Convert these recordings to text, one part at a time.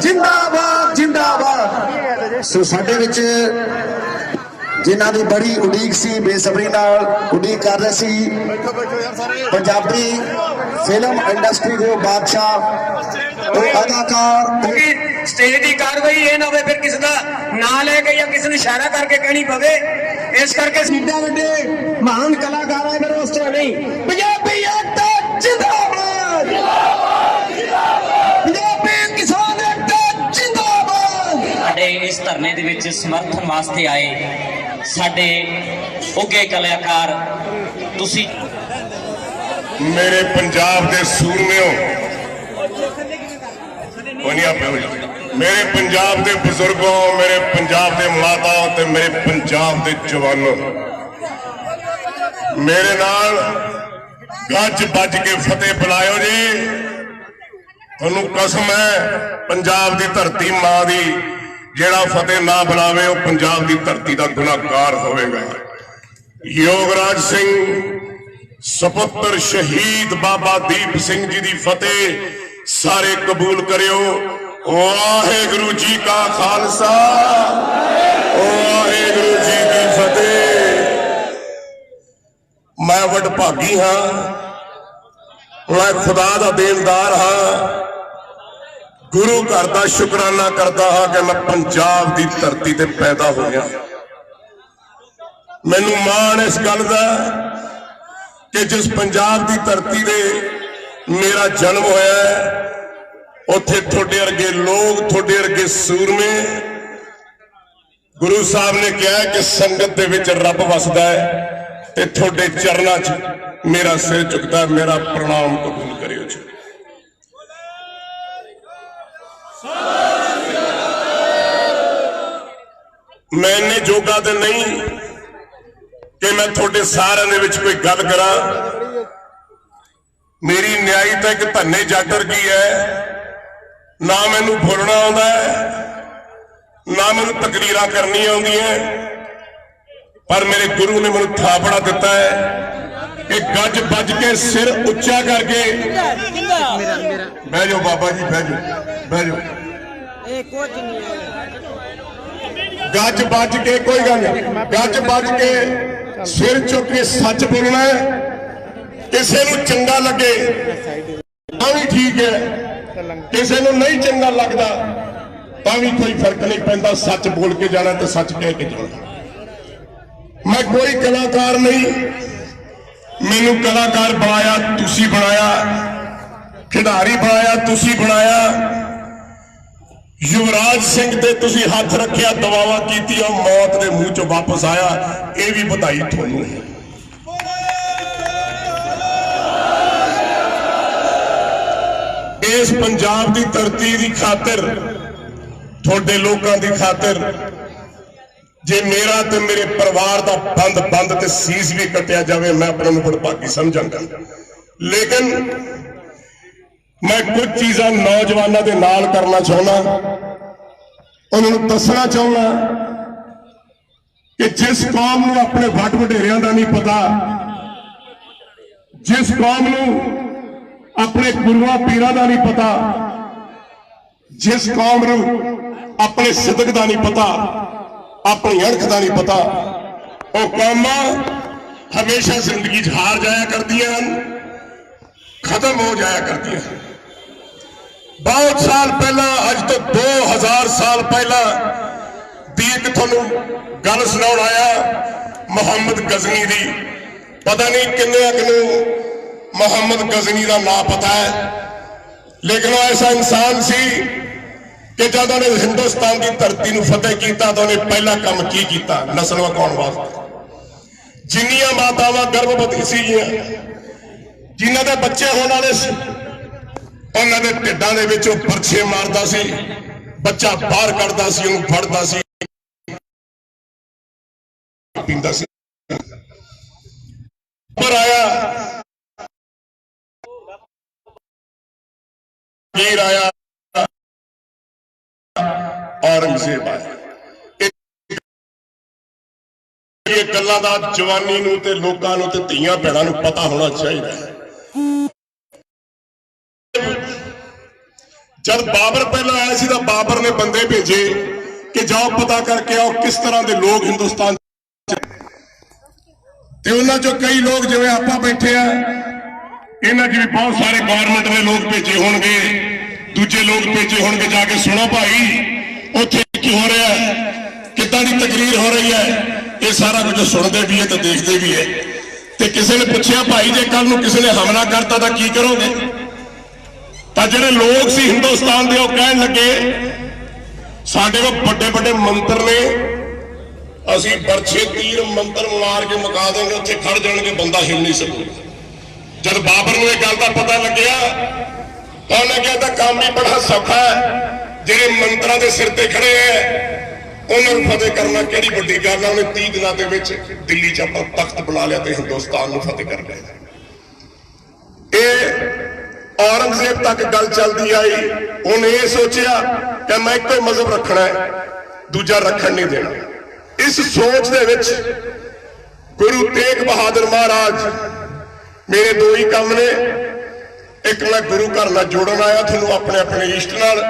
ਜਿੰਦਾਬਾਦ ਜਿੰਦਾਬਾਦ। ਸੋ ਸਾਡੇ ਵਿੱਚ ਜਿਨ੍ਹਾਂ ਦੀ ਬੜੀ ਉਡੀਕ ਸੀ, ਬੇਸਬਰੀ ਨਾਲ ਉਡੀਕ ਕਰ ਰਹੇ ਸੀ, ਪੰਜਾਬੀ ਫਿਲਮ ਇੰਡਸਟਰੀ ਦੇ ਬਾਦਸ਼ਾਹ ਉਹ ਅਦਾਕਾਰ ਉਹ ਸਟੇਜ ਦੀ ਕਾਰਵਾਈ ਇਹ ਨਾ ਹੋਵੇ, ਫਿਰ ਕਿਸੇ ਦਾ ਨਾਂ ਲੈ ਕੇ ਜਾਂ ਕਿਸੇ ਨੂੰ ਇਸ਼ਾਰਾ ਕਰਕੇ ਕਹਿਣੀ ਪਵੇ। ਇਸ ਕਰਕੇ ਸਿੱਧਾ ਵੱਡੇ ਮਹਾਨ ਕਲਾਕਾਰ ਹੈ ਮੇਰੇ ਵਾਸਤੇ ਨਹੀਂ। ਪੰਜਾਬੀ ਏਕਤਾ ਜਿੰਦਾਬਾਦ। ਪੰਜਾਬੀ ਕਿਸਾਨ ਏਕਤਾ ਜਿੰਦਾਬਾਦ। ਸਾਡੇ ਇਸ ਧਰਨੇ ਦੇ ਵਿੱਚ ਸਮਰਥਨ ਵਾਸਤੇ ਆਏ ਸਾਡੇ ਉੱਗੇ ਕਲਾਕਾਰ। ਤੁਸੀਂ ਮੇਰੇ ਪੰਜਾਬ ਦੇ ਸੂਰਮਿਓ ਉਹਨੀਆਂ ਪਿਓ ਮੇਰੇ ਪੰਜਾਬ ਦੇ ਬਜ਼ੁਰਗੋਂ ਮੇਰੇ ਪੰਜਾਬ ਦੇ ਮਾਤਾਓ ਤੇ ਮੇਰੇ ਪੰਜਾਬ ਦੇ ਜਵਾਨੋ, ਮੇਰੇ ਨਾਲ ਗੱਜ ਵੱਜ ਕੇ ਫਤਿਹ ਬੁਲਾਇਓ ਜੀ। ਤੁਹਾਨੂੰ ਕਸਮ ਹੈ, ਪੰਜਾਬ ਦੀ ਧਰਤੀ ਮਾਂ ਦੀ, ਜਿਹੜਾ ਫਤਿਹ ਨਾ ਬੁਲਾਵੇ, ਉਹ ਪੰਜਾਬ ਦੀ ਧਰਤੀ ਦਾ ਗੁਨਾਹਗਾਰ ਹੋਵੇਗਾ। ਯੋਗਰਾਜ ਸਿੰਘ, ਸਪੁੱਤਰ ਸ਼ਹੀਦ ਬਾਬਾ ਦੀਪ ਸਿੰਘ ਜੀ ਦੀ ਫਤਿਹ ਸਾਰੇ ਕਬੂਲ ਕਰਿਓ। ਵਾਹਿਗੁਰੂ ਜੀ ਕਾ ਖਾਲਸਾ, ਵਾਹਿਗੁਰੂ ਮੈਂ ਵਡਭਾਗੀ ਹਾਂ। ਮੈਂ ਖੁਦਾ ਦਾ ਦੇਣਦਾਰ ਹਾਂ। ਗੁਰੂ ਘਰ ਦਾ ਸ਼ੁਕਰਾਨਾ ਕਰਦਾ ਹਾਂ ਕਿ ਮੈਂ ਪੰਜਾਬ ਦੀ ਧਰਤੀ ਤੇ ਪੈਦਾ ਹੋਇਆ। ਮੈਨੂੰ ਮਾਣ ਇਸ ਗੱਲ ਦਾ ਕਿ ਜਿਸ ਪੰਜਾਬ ਦੀ ਧਰਤੀ ਦੇ ਮੇਰਾ ਜਨਮ ਹੋਇਆ ਉੱਥੇ ਤੁਹਾਡੇ ਵਰਗੇ ਲੋਕ, ਤੁਹਾਡੇ ਵਰਗੇ ਸੂਰਮੇ, ਗੁਰੂ ਸਾਹਿਬ ਨੇ ਕਿਹਾ ਕਿ ਸੰਗਤ ਦੇ ਵਿੱਚ ਰੱਬ ਵਸਦਾ ਹੈ। ਤੇ ਤੁਹਾਡੇ ਚਰਨਾਂ 'ਚ ਮੇਰਾ ਸਿਰ ਝੁਕਦਾ, ਮੇਰਾ ਪ੍ਰਣਾਮ ਕਬੂਲ ਕਰਿਓ ਜੀ। ਮੈਂ ਇੰਨੇ ਜੋਗਾ ਤੇ ਨਹੀਂ ਕਿ ਮੈਂ ਤੁਹਾਡੇ ਸਾਰਿਆਂ ਦੇ ਵਿੱਚ ਕੋਈ ਗੱਲ ਕਰਾਂ। ਮੇਰੀ ਨਿਆਈ ਤਾਂ ਇੱਕ ਧੰਨੇ ਜੱਟ ਕੀ ਹੈ। ਨਾ ਮੈਨੂੰ ਬੋਲਣਾ ਆਉਂਦਾ ਹੈ, ਨਾ ਮੈਨੂੰ ਤਕਰੀਰਾਂ ਕਰਨੀਆਂ ਆਉਂਦੀਆਂ। ਪਰ ਮੇਰੇ ਗੁਰੂ ਨੇ ਮੈਨੂੰ ਥਾਪੜਾ ਦਿੱਤਾ ਹੈ ਕਿ ਗੱਜ ਵੱਜ ਕੇ ਸਿਰ ਉੱਚਾ ਕਰਕੇ ਬਹਿ ਜਾਓ ਬਾਬਾ ਜੀ, ਬਹਿ ਜਾਓ ਬਹਿ ਜਾਓ। ਗੱਜ ਵੱਜ ਕੇ ਕੋਈ ਗੱਲ ਨਹੀਂ। ਗੱਜ ਵੱਜ ਕੇ ਸਿਰ ਚੁੱਕ ਕੇ ਸੱਚ ਬੋਲਣਾ ਕਿਸੇ ਨੂੰ ਚੰਗਾ ਲੱਗੇ ਤਾਂ ਵੀ ਠੀਕ ਹੈ। ਕਿਸੇ ਨੂੰ ਨਹੀਂ ਚੰਗਾ ਲੱਗਦਾ ਤਾਂ ਵੀ ਕੋਈ ਫ਼ਰਕ ਨਹੀਂ ਪੈਂਦਾ। ਸੱਚ ਬੋਲ ਕੇ ਜਾਣਾ ਤੇ ਸੱਚ ਕਹਿ ਕੇ ਜਾਣਾ। ਮੈਂ ਕੋਈ ਕਲਾਕਾਰ ਨਹੀਂ। ਮੈਨੂੰ ਕਲਾਕਾਰ ਬਣਾਇਆ, ਤੁਸੀਂ ਬਣਾਇਆ। ਖਿਡਾਰੀ ਬਣਾਇਆ, ਤੁਸੀਂ ਬਣਾਇਆ। ਯੁਵਰਾਜ ਸਿੰਘ ਤੇ ਤੁਸੀਂ ਹੱਥ ਰੱਖਿਆ ਦਵਾਵਾ ਕੀਤੀਆਂ ਮੌਤ ਦੇ ਮੂੰਹ ਚੋਂ ਵਾਪਸ ਆਇਆ। ਇਹ ਵੀ ਵਧਾਈ ਤੁਹਾਨੂੰ ਹੈ। ਇਸ ਪੰਜਾਬ ਦੀ ਧਰਤੀ ਦੀ ਖਾਤਰ, ਤੁਹਾਡੇ ਲੋਕਾਂ ਦੀ ਖਾਤਰ ਜੇ ਮੇਰਾ ਤੇ ਮੇਰੇ ਪਰਿਵਾਰ ਦਾ ਬੰਦ ਬੰਦ ਤੇ ਸੀਸ ਵੀ ਕੱਟਿਆ ਜਾਵੇ, ਮੈਂ ਆਪਣੇ ਨੂੰ ਬੜਭਾਗੀ ਸਮਝਾਂਗਾ। ਲੇਕਿਨ ਮੈਂ ਕੁਝ ਚੀਜ਼ਾਂ ਨੌਜਵਾਨਾਂ ਦੇ ਨਾਲ ਕਰਨਾ ਚਾਹੁੰਦਾ, ਉਹਨਾਂ ਨੂੰ ਦੱਸਣਾ ਚਾਹੁੰਦਾ ਕਿ ਜਿਸ ਕੌਮ ਨੂੰ ਆਪਣੇ ਵੱਡ ਵਡੇਰਿਆਂ ਦਾ ਨਹੀਂ ਪਤਾ, ਜਿਸ ਕੌਮ ਨੂੰ ਆਪਣੇ ਗੁਰੂਆਂ ਪੀਰਾਂ ਦਾ ਨਹੀਂ ਪਤਾ, ਜਿਸ ਕੌਮ ਨੂੰ ਆਪਣੇ ਸਿਦਕ ਦਾ ਨਹੀਂ ਪਤਾ ਆਪਣੀ ਅਣਖ ਦਾ ਨਹੀਂ ਪਤਾ। ਉਹ ਕੌਮਾਂ ਹਮੇਸ਼ਾ ਜ਼ਿੰਦਗੀ 'ਚ ਹਾਰ ਜਾਇਆ ਕਰਦੀਆਂ ਹਨ, ਖਤਮ ਹੋ ਜਾਇਆ ਕਰਦੀਆਂ ਹਨ। ਬਹੁਤ ਸਾਲ ਪਹਿਲਾਂ, ਅੱਜ ਤੋਂ 2000 ਸਾਲ ਪਹਿਲਾਂ ਦੀ ਇੱਕ ਤੁਹਾਨੂੰ ਗੱਲ ਸੁਣਾਉਣ ਆਇਆ, ਮੁਹੰਮਦ ਗਜ਼ਨੀ ਦੀ। ਪਤਾ ਨਹੀਂ ਕਿੰਨੇ ਅਕ ਨੂੰ ਮੁਹੰਮਦ ਗਜ਼ਨੀ ਦਾ ਨਾਂ ਪਤਾ ਹੈ, ਲੇਕਿਨ ਉਹ ਐਸਾ ਇਨਸਾਨ ਸੀ ਕਿ ਜਦ ਉਹਨੇ ਹਿੰਦੁਸਤਾਨ ਦੀ ਧਰਤੀ ਨੂੰ ਫਤਿਹ ਕੀਤਾ ਤਾਂ ਉਹਨੇ ਪਹਿਲਾ ਕੰਮ ਕੀ ਕੀਤਾ? ਨਸਲ ਵਕਾਉਣ ਵਾਸਤੇ। ਜਿੰਨੀਆਂ ਮਾਤਾਵਾਂ ਗਰਭਵਤੀ ਸੀਗੀਆਂ ਜਿਨ੍ਹਾਂ ਦੇ ਬੱਚੇ ਹੋਣ ਵਾਲੇ ਸੀ, ਉਹਨਾਂ ਦੇ ਢਿੱਡਾਂ ਦੇ ਵਿੱਚ ਉਹ ਪਰਛੇ ਮਾਰਦਾ ਸੀ, ਬੱਚਾ ਬਾਹਰ ਕੱਢਦਾ ਸੀ, ਉਹਨੂੰ ਫੜਦਾ ਸੀ, ਪੀਂਦਾ ਸੀ। ਪਰ ਆਇਆ ਵੀਰ ਆਇਆ ਔਰੰਗਜ਼ੇਬ ਆਇਆ ਇਹ ਗੱਲਾਂ ਦਾ ਜਵਾਨੀ ਨੂੰ ਤੇ ਲੋਕਾਂ ਨੂੰ ਤੇ ਧੀਆਂ ਭੈਣਾਂ ਨੂੰ ਪਤਾ ਹੋਣਾ ਚਾਹੀਦਾ ਜਦ ਬਾਬਰ ਪਹਿਲਾਂ ਆਇਆ ਸੀ ਤਾਂ ਬਾਬਰ ਨੇ ਬੰਦੇ ਭੇਜੇ ਕਿ ਜਾਓ ਪਤਾ ਕਰਕੇ ਆਓ ਕਿਸ ਤਰ੍ਹਾਂ ਦੇ ਲੋਕ ਹਿੰਦੁਸਤਾਨ ਤੇ ਉਹਨਾਂ ਚੋਂ ਕਈ ਲੋਕ ਜਿਵੇਂ ਆਪਾਂ ਬੈਠੇ ਆ, ਇਹਨਾਂ 'ਚ ਵੀ ਬਹੁਤ ਸਾਰੇ ਗਵਰਨਮੈਂਟ ਦੇ ਲੋਕ ਭੇਜੇ ਹੋਣਗੇ। ਦੂਜੇ ਲੋਕ ਭੇਜੇ ਹੋਣਗੇ ਜਾ ਕੇ ਸੁਣੋ ਭਾਈ, ਉੱਥੇ ਕੀ ਹੋ ਰਿਹਾ ਹੈ? ਕਿੱਦਾਂ ਦੀ ਤਕਰੀਰ ਹੋ ਰਹੀ ਹੈ? ਇਹ ਸਾਰਾ ਕੁਝ ਸੁਣਦੇ ਵੀ ਹੈ ਤੇ ਦੇਖਦੇ ਵੀ ਹੈ। ਤੇ ਕਿਸੇ ਨੇ ਪੁੱਛਿਆ, ਭਾਈ, ਜੇ ਕੱਲ ਨੂੰ ਕਿਸੇ ਨੇ ਹਮਲਾ ਕਰਤਾ ਤਾਂ ਕੀ ਕਰੋਗੇ? ਤਾਂ ਜਿਹੜੇ ਲੋਕ ਸੀ ਹਿੰਦੁਸਤਾਨ ਦੇ, ਉਹ ਕਹਿਣ ਲੱਗੇ, ਸਾਡੇ ਕੋਲ ਵੱਡੇ ਵੱਡੇ ਮੰਤਰ ਨੇ। ਅਸੀਂ ਬਰਛੇ ਤੀਰ ਮੰਤਰ ਮਾਰ ਕੇ ਮੁਕਾ ਦੇਣਗੇ, ਉੱਥੇ ਖੜ ਜਾਣਗੇ, ਬੰਦਾ ਹਿਲ ਨਹੀਂ ਸਕੂਗਾ। ਜਦ ਬਾਬਰ ਨੂੰ ਇਹ ਗੱਲ ਦਾ ਪਤਾ ਲੱਗਿਆ ਤਾਂ ਉਹਨੇ ਕਿਹਾ ਤਾਂ ਕੰਮ ਵੀ ਬੜਾ ਸੌਖਾ ਹੈ। ਜਿਹੜੇ ਮੰਤਰਾਂ ਦੇ ਸਿਰ ਤੇ ਖੜੇ ਐ, ਉਹਨਾਂ ਨੂੰ ਫਤਿਹ ਕਰਨਾ ਕਿਹੜੀ ਵੱਡੀ ਗੱਲ ਹੈ ਉਹਨੇ 30 ਦਿਨਾਂ ਦੇ ਵਿੱਚ ਦਿੱਲੀ 'ਚ ਆਪਣਾ ਤਖਤ ਬਣਾ ਲਿਆ ਤੇ ਹਿੰਦੁਸਤਾਨ ਨੂੰ ਫਤਿਹ ਕਰ ਲਿਆ ਇਹ ਔਰੰਗਜ਼ੇਬ ਤੱਕ ਗੱਲ ਚੱਲਦੀ ਆਈ। ਉਹਨੇ ਇਹ ਸੋਚਿਆ ਕਿ ਮੈਂ ਇੱਕੋ ਹੀ ਮਜ਼ਹਬ ਰੱਖਣਾ ਹੈ ਦੂਜਾ ਰੱਖਣ ਨਹੀਂ ਦੇਣਾ। ਇਸ ਸੋਚ ਦੇ ਵਿੱਚ ਗੁਰੂ ਤੇਗ ਬਹਾਦਰ ਮਹਾਰਾਜ ਮੇਰੇ ਦੋ ਹੀ ਕੰਮ ਨੇ। ਇੱਕ ਮੈਂ ਗੁਰੂ ਘਰ ਨਾਲ ਜੋੜਨ ਆਇਆ, ਤੁਹਾਨੂੰ ਆਪਣੇ ਆਪਣੇ ਇਸ਼ਟ ਨਾਲ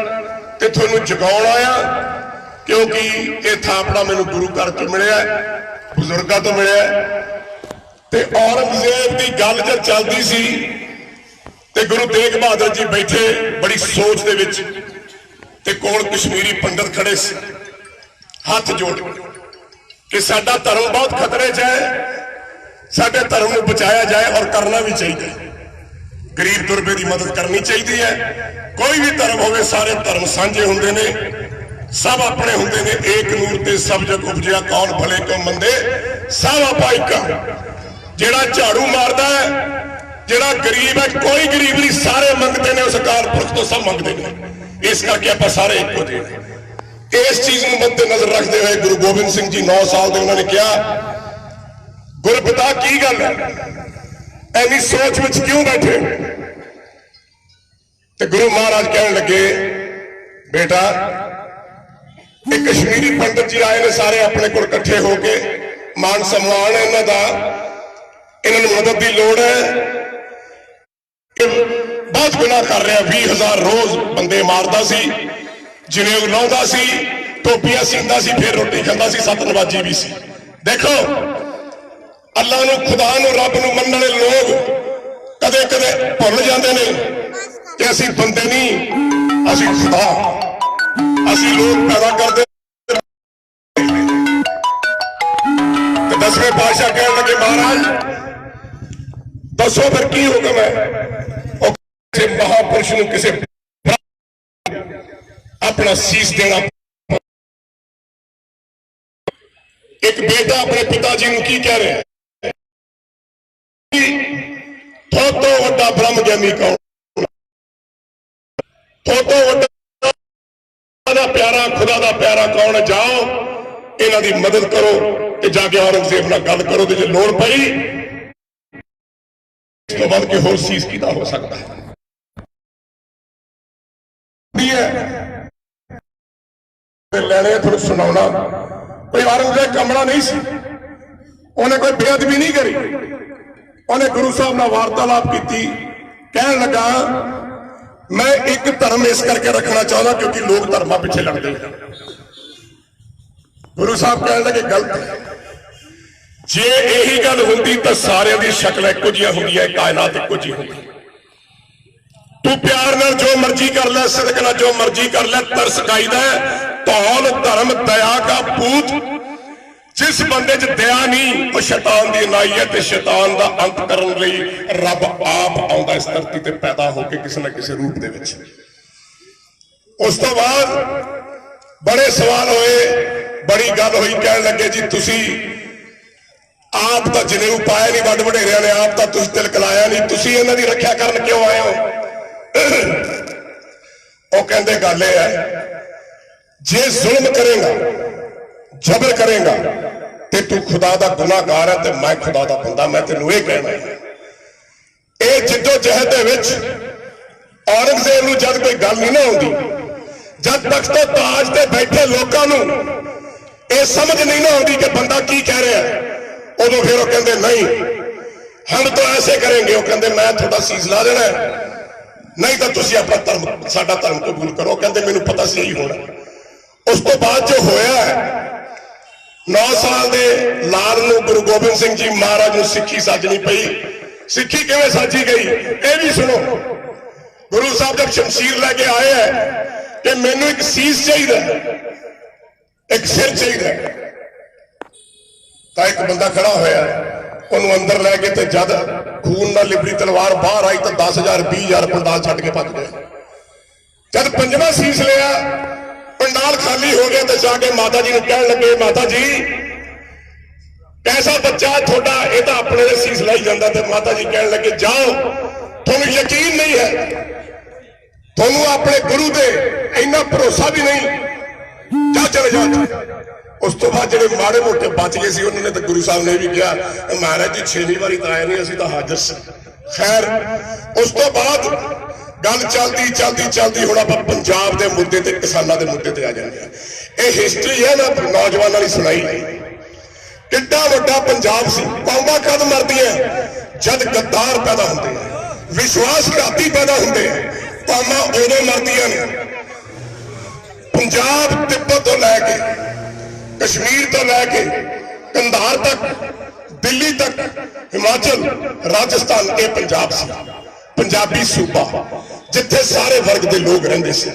ਤੇ ਤੁਹਾਨੂੰ ਜਗਾਉਣ ਆਇਆ, ਕਿਉਂਕਿ ਇਹ ਥਾਪੜਾ ਮੈਨੂੰ ਗੁਰੂ ਘਰ ਤੋਂ ਮਿਲਿਆ ਬਜ਼ੁਰਗਾਂ ਤੋਂ ਮਿਲਿਆ ਤੇ ਔਰੰਗਜ਼ੇਬ ਦੀ ਗੱਲ ਜਦ ਚੱਲਦੀ ਸੀ ਤੇ ਗੁਰੂ ਤੇਗ ਬਹਾਦਰ ਜੀ ਬੈਠੇ ਬੜੀ ਸੋਚ ਦੇ ਵਿੱਚ ਤੇ ਕੋਲ ਕਸ਼ਮੀਰੀ ਪੰਡਤ ਖੜੇ ਸੀ, ਹੱਥ ਜੋੜ ਕਿ ਸਾਡਾ ਧਰਮ ਬਹੁਤ ਖਤਰੇ 'ਚ ਹੈ, ਸਾਡੇ ਧਰਮ ਨੂੰ ਬਚਾਇਆ ਜਾਏ ਔਰ ਕਰਨਾ ਵੀ ਚਾਹੀਦਾ ਹੈ। ਗਰੀਬ ਦੁਰਬੇ ਦੀ ਮਦਦ ਕਰਨੀ ਚਾਹੀਦੀ ਹੈ। ਕੋਈ ਵੀ ਧਰਮ ਹੋਵੇ, ਸਾਰੇ ਧਰਮ ਸਾਂਝੇ ਹੁੰਦੇ ਨੇ। ਸਭ ਆਪਣੇ ਹੁੰਦੇ ਨੇ। ਏਕ ਨੂਰ ਤੇ ਸਭ ਜਗ ਉਪਜਿਆ, ਕੌਣ ਭਲੇ ਕੋ ਮੰਦੇ? ਸਭ ਆਪਾ ਇੱਕ ਜਿਹੜਾ ਝਾੜੂ ਮਾਰਦਾ ਹੈ, ਜਿਹੜਾ ਗਰੀਬ ਹੈ, ਕੋਈ ਗਰੀਬ ਨਹੀਂ। ਸਾਰੇ ਮੰਗਦੇ ਨੇ, ਉਸ ਅਕਾਲ ਪੁਰਖ ਤੋਂ ਸਭ ਮੰਗਦੇ ਨੇ। ਇਸ ਕਰਕੇ ਆਪਾਂ ਸਾਰੇ ਇੱਕੋ ਜਿਹੇ ਇਸ ਚੀਜ਼ ਨੂੰ ਮੱਦੇ ਨਜ਼ਰ ਰੱਖਦੇ ਹੋਏ ਗੁਰੂ ਗੋਬਿੰਦ ਸਿੰਘ ਜੀ 9 ਸਾਲ ਦੇ ਉਹਨਾਂ ਨੇ ਕਿਹਾ ਗੁਰਪਿਤਾ ਕੀ ਗੱਲ ਹੈ? ਐਨੀ ਸੋਚ ਵਿੱਚ ਕਿਉਂ ਬੈਠੇ? ਤੇ ਗੁਰੂ ਮਹਾਰਾਜ ਕਹਿਣ ਲੱਗੇ, ਬੇਟਾ, ਇਹ ਕਸ਼ਮੀਰੀ ਪੰਡਤ ਜੀ ਆਏ ਨੇ ਸਾਰੇ ਆਪਣੇ ਕੋਲ ਇਕੱਠੇ ਹੋ ਕੇ, ਮਾਨ ਸਨਮਾਨ ਹੈ ਇਹਨਾਂ ਦਾ। ਇਹਨਾਂ ਨੂੰ ਮਦਦ ਦੀ ਲੋੜ ਹੈ ਇਹ ਬਹੁਤ ਗੁਨਾਹ ਕਰ ਰਿਹਾ 20000 ਰੋਜ਼ ਬੰਦੇ ਮਾਰਦਾ ਸੀ ਜਿਵੇਂ ਲਾਉਂਦਾ ਸੀ, ਟੋਪੀਆਂ ਸੀਂਦਾ ਸੀ, ਫਿਰ ਰੋਟੀ ਖਾਂਦਾ ਸੀ ਸੱਤ ਨਵਾਜੀ ਵੀ ਸੀ। ਦੇਖੋ ਅੱਲਾ ਨੂੰ, ਖੁਦਾ ਨੂੰ, ਰੱਬ ਨੂੰ ਮੰਨਣ ਵਾਲੇ ਲੋਕ ਕਦੇ ਕਦੇ ਭੁੱਲ ਜਾਂਦੇ ਨੇ ਕਿ ਅਸੀਂ ਬੰਦੇ ਨਹੀਂ, ਅਸੀਂ ਖੁਦਾ। ਅਸੀਂ ਲੋਕ ਪੈਦਾ ਕਰਦੇ ਤੇ ਦਸਵੇਂ ਪਾਤਸ਼ਾਹ ਕਹਿਣ ਲੱਗੇ, ਮਹਾਰਾਜ, ਦੱਸੋ ਫਿਰ ਕੀ ਹੁਕਮ ਹੈ? ਉਹ ਕਿਸੇ ਮਹਾਪੁਰਸ਼ ਨੂੰ ਕਿਸੇ ਆਪਣਾ ਸੀਸ ਦੇਣਾ ਇੱਕ ਬੇਟਾ ਆਪਣੇ ਪਿਤਾ ਜੀ ਨੂੰ ਕੀ ਕਹਿ ਰਿਹਾ? ਹੈ ਤੋਂ ਵੱਡਾ ਬ੍ਰਹਮ ਗਿਆਨੀ ਕੌਣ ਤੋਂ ਵੱਡਾ ਦਾ ਪਿਆਰਾ, ਖੁਦਾ ਦਾ ਪਿਆਰਾ ਕੌਣ ਜਾਓ, ਇਹਨਾਂ ਦੀ ਮਦਦ ਕਰੋ ਤੇ ਜਾ ਕੇ ਔਰੰਗਜ਼ੇਬ ਨਾਲ ਗੱਲ ਕਰੋ ਤੇ ਜੇ ਲੋੜ ਪਈ, ਇਸ ਤੋਂ ਵੱਧ ਕੇ ਹੋਰ ਸੀਸ ਕਿਦਾ ਹੋ ਸਕਦਾ ਹੈ? ਤੇ ਲੈਣੇ ਤੁਹਾਨੂੰ ਸੁਣਾਉਣਾ। ਕੋਈ ਔਰੰਗਜ਼ੇਬ ਕਮਲਾ ਨਹੀਂ ਸੀ। ਉਹਨੇ ਕੋਈ ਬੇਅਦਬੀ ਨਹੀਂ ਕਰੀ। ਉਹਨੇ ਗੁਰੂ ਸਾਹਿਬ ਨਾਲ ਵਾਰਤਾਲਾਪ ਕੀਤੀ। ਕਹਿਣ ਲੱਗਾ, ਮੈਂ ਇੱਕ ਧਰਮ ਇਸ ਕਰਕੇ ਰੱਖਣਾ ਚਾਹੁੰਦਾ ਕਿਉਂਕਿ ਲੋਕ ਧਰਮਾਂ ਪਿੱਛੇ ਲੜਦੇ ਨੇ। ਗੁਰੂ ਸਾਹਿਬ ਕਹਿਣ ਲੱਗੇ, ਗਲਤ ਜੇ ਇਹੀ ਗੱਲ ਹੁੰਦੀ ਤਾਂ ਸਾਰਿਆਂ ਦੀ ਸ਼ਕਲ ਇੱਕੋ ਜਿਹੀਆਂ ਹੁੰਦੀਆਂ ਕਾਇਨਾਤ ਇੱਕੋ ਜਿਹੀ ਹੁੰਦੀ। ਤੂੰ ਪਿਆਰ ਨਾਲ ਜੋ ਮਰਜ਼ੀ ਕਰ ਲੈ, ਸਿਦਕ ਨਾਲ ਜੋ ਮਰਜ਼ੀ ਕਰ ਲੈ, ਤਰਸ ਖਾਈਦਾ ਹੈ। ਧੌਲ ਧਰਮ ਦਇਆ ਦਾ ਪੂਤ ਜਿਸ ਬੰਦੇ 'ਚ ਦਇਆ ਨਹੀਂ, ਉਹ ਸ਼ੈਤਾਨ ਦੀ ਨਾਈ ਹੈ ਤੇ ਸ਼ੈਤਾਨ ਦਾ ਅੰਤ ਕਰਨ ਲਈ ਰੱਬ ਆਪ ਆਉਂਦਾ ਇਸ ਧਰਤੀ ਤੇ ਪੈਦਾ ਹੋ ਕੇ ਕਿਸੇ ਨਾ ਕਿਸੇ ਰੂਪ ਦੇ ਵਿੱਚ। ਉਸ ਤੋਂ ਬਾਅਦ ਬੜੇ ਸਵਾਲ ਹੋਏ, ਬੜੀ ਗੱਲ ਹੋਈ, ਕਹਿਣ ਲੱਗੇ, ਜੀ, ਤੁਸੀਂ ਆਪ ਤਾਂ ਜਨੇਊ ਪਾਇਆ ਨਹੀਂ ਵੱਡ ਵਡੇਰਿਆਂ ਨੇ, ਆਪ ਤਾਂ ਤੁਸੀਂ ਤਿਲਕ ਲਾਇਆ ਨਹੀਂ, ਤੁਸੀਂ ਇਹਨਾਂ ਦੀ ਰੱਖਿਆ ਕਰਨ ਕਿਉਂ ਆਏ ਹੋ? ਉਹ ਕਹਿੰਦੇ, ਗੱਲ ਇਹ ਹੈ, ਜੇ ਜ਼ੁਲਮ ਕਰੇਗਾ ਜ਼ਬਰ ਕਰੇਗਾ ਤੇ ਤੂੰ ਖੁਦਾ ਦਾ ਗੁਨਾਹਗਾਰ ਹੈ ਤੇ ਮੈਂ ਖੁਦਾ ਦਾ ਬੰਦਾ, ਮੈਂ ਤੈਨੂੰ ਇਹ ਕਹਿਣਾ ਇਹ ਜਿੱਦੋ ਜਹਿਦ ਦੇ ਵਿੱਚ ਔਰੰਗਜ਼ੇਬ ਨੂੰ ਜਦ ਕੋਈ ਗੱਲ ਨਹੀਂ ਨਾ ਆਉਂਦੀ, ਜਦ ਤੱਕ ਤੋਂ ਤਾਜ ਤੇ ਬੈਠੇ ਲੋਕਾਂ ਨੂੰ ਇਹ ਸਮਝ ਨਹੀਂ ਨਾ ਆਉਂਦੀ ਕਿ ਬੰਦਾ ਕੀ ਕਹਿ ਰਿਹਾ ਉਦੋਂ ਫਿਰ ਉਹ ਕਹਿੰਦੇ, ਨਹੀਂ, ਹਮ ਤਾਂ ਐਸੇ ਕरेंगे ਉਹ ਕਹਿੰਦੇ, ਮੈਂ ਤੁਹਾਡਾ ਸੀਸ ਲਾ ਦੇਣਾ ਨਹੀਂ ਤਾਂ ਤੁਸੀਂ ਆਪਣਾ ਧਰਮ, ਸਾਡਾ ਧਰਮ ਕਬੂਲ ਕਰੋ। ਕਹਿੰਦੇ, ਮੈਨੂੰ ਪਤਾ ਸੀ ਇਹੀ ਹੋਣਾ ਉਸ ਤੋਂ ਬਾਅਦ ਜੋ ਹੋਇਆ ਹੈ 9 ਸਾਲ ਦੇ ਲਾਲ ਨੂੰ ਗੁਰੂ ਗੋਬਿੰਦ ਸਿੰਘ ਜੀ ਮਹਾਰਾਜ ਨੂੰ ਸਿੱਖੀ ਸਾਜਣੀ ਪਈ। ਸਿੱਖੀ ਕਿਵੇਂ ਸਾਜੀ ਗਈ? ਇਹ ਵੀ ਸੁਣੋ। ਗੁਰੂ ਸਾਹਿਬ ਜਦ ਸ਼ਮਸ਼ੀਰ ਲੈ ਕੇ ਆਏ ਹੈ ਕਿ ਮੈਨੂੰ ਇੱਕ ਸੀਸ ਚਾਹੀਦਾ ਇੱਕ ਸਿਰ ਚਾਹੀਦਾ ਤਾਂ ਇੱਕ ਬੰਦਾ ਖੜਾ ਹੋਇਆ ਉਹਨੂੰ ਅੰਦਰ ਲੈ ਕੇ ਤੇ ਜਦ ਖੂਨ ਨਾਲ ਲਿਬੜੀ ਤਲਵਾਰ ਬਾਹਰ ਆਈ ਤਾਂ 10000 20000 ਪੰਡਾਲ ਛੱਡ ਕੇ ਭੱਜ ਗਏ ਜਦ ਪੰਜਵਾਂ ਸੀਸ ਲਿਆ ਪੰਡਾਲ ਖਾਲੀ ਹੋ ਗਿਆ ਤੇ ਜਾ ਕੇ ਮਾਤਾ ਜੀ ਨੂੰ ਕਹਿਣ ਲੱਗੇ, ਮਾਤਾ ਜੀ, ਕੈਸਾ ਬੱਚਾ ਤੁਹਾਡਾ? ਇਹ ਤਾਂ ਆਪਣੇ ਦੇ ਸੀਸ ਲਾਈ ਜਾਂਦਾ ਤੇ ਮਾਤਾ ਜੀ ਕਹਿਣ ਲੱਗੇ, ਜਾਓ, ਤੁਹਾਨੂੰ ਯਕੀਨ ਨਹੀਂ ਹੈ। ਤੁਹਾਨੂੰ ਆਪਣੇ ਗੁਰੂ ਦੇ ਇੰਨਾ ਭਰੋਸਾ ਵੀ ਨਹੀਂ। ਜਾ ਚਲੇ ਜਾਓ ਉਸ ਤੋਂ ਬਾਅਦ ਜਿਹੜੇ ਮਾੜੇ ਮੋਟੇ ਬਚ ਗਏ ਸੀ, ਉਹਨਾਂ ਨੇ ਤਾਂ ਗੁਰੂ ਸਾਹਿਬ ਨੇ ਵੀ ਕਿਹਾ, ਮਹਾਰਾਜ ਜੀ, ਛੇਵੀਂ ਵਾਰੀ ਤਾਂ ਆਏ ਨਹੀਂ, ਅਸੀਂ ਤਾਂ ਹਾਜ਼ਰ ਸੀ। ਖੈਰ, ਉਸ ਤੋਂ ਬਾਅਦ ਗੱਲ ਚੱਲਦੀ ਚੱਲਦੀ ਚੱਲਦੀ, ਹੁਣ ਆਪਾਂ ਪੰਜਾਬ ਦੇ ਮੁੱਦੇ ਤੇ, ਕਿਸਾਨਾਂ ਦੇ ਮੁੱਦੇ ਤੇ ਆ ਜਾਂਦੇ ਆ ਇਹ ਹਿਸਟਰੀ ਹੈ ਨਾ, ਨੌਜਵਾਨਾਂ ਦੀ ਸੁਣਾਈ। ਕਿੱਡਾ ਵੱਡਾ ਪੰਜਾਬ ਸੀ ਕੌਮਾਂ ਕਦ ਮਰਦੀਆਂ ਜਦ ਗੱਦਾਰ ਪੈਦਾ ਹੁੰਦੇ ਆ, ਵਿਸ਼ਵਾਸਘਾਤੀ ਪੈਦਾ ਹੁੰਦੇ ਆ ਕੌਮਾਂ ਉਦੋਂ ਮਰਦੀਆਂ ਨੇ। ਪੰਜਾਬ ਤਿੱਬਤ ਤੋਂ ਲੈ ਕੇ, ਕਸ਼ਮੀਰ ਤੋਂ ਲੈ ਕੇ, ਕੰਧਾਰ ਤੱਕ, ਦਿੱਲੀ ਤੱਕ, ਹਿਮਾਚਲ, ਰਾਜਸਥਾਨ, ਇਹ ਪੰਜਾਬ ਸੀ। ਪੰਜਾਬੀ ਸੂਬਾ, ਜਿੱਥੇ ਸਾਰੇ ਵਰਗ ਦੇ ਲੋਕ ਰਹਿੰਦੇ ਸੀ।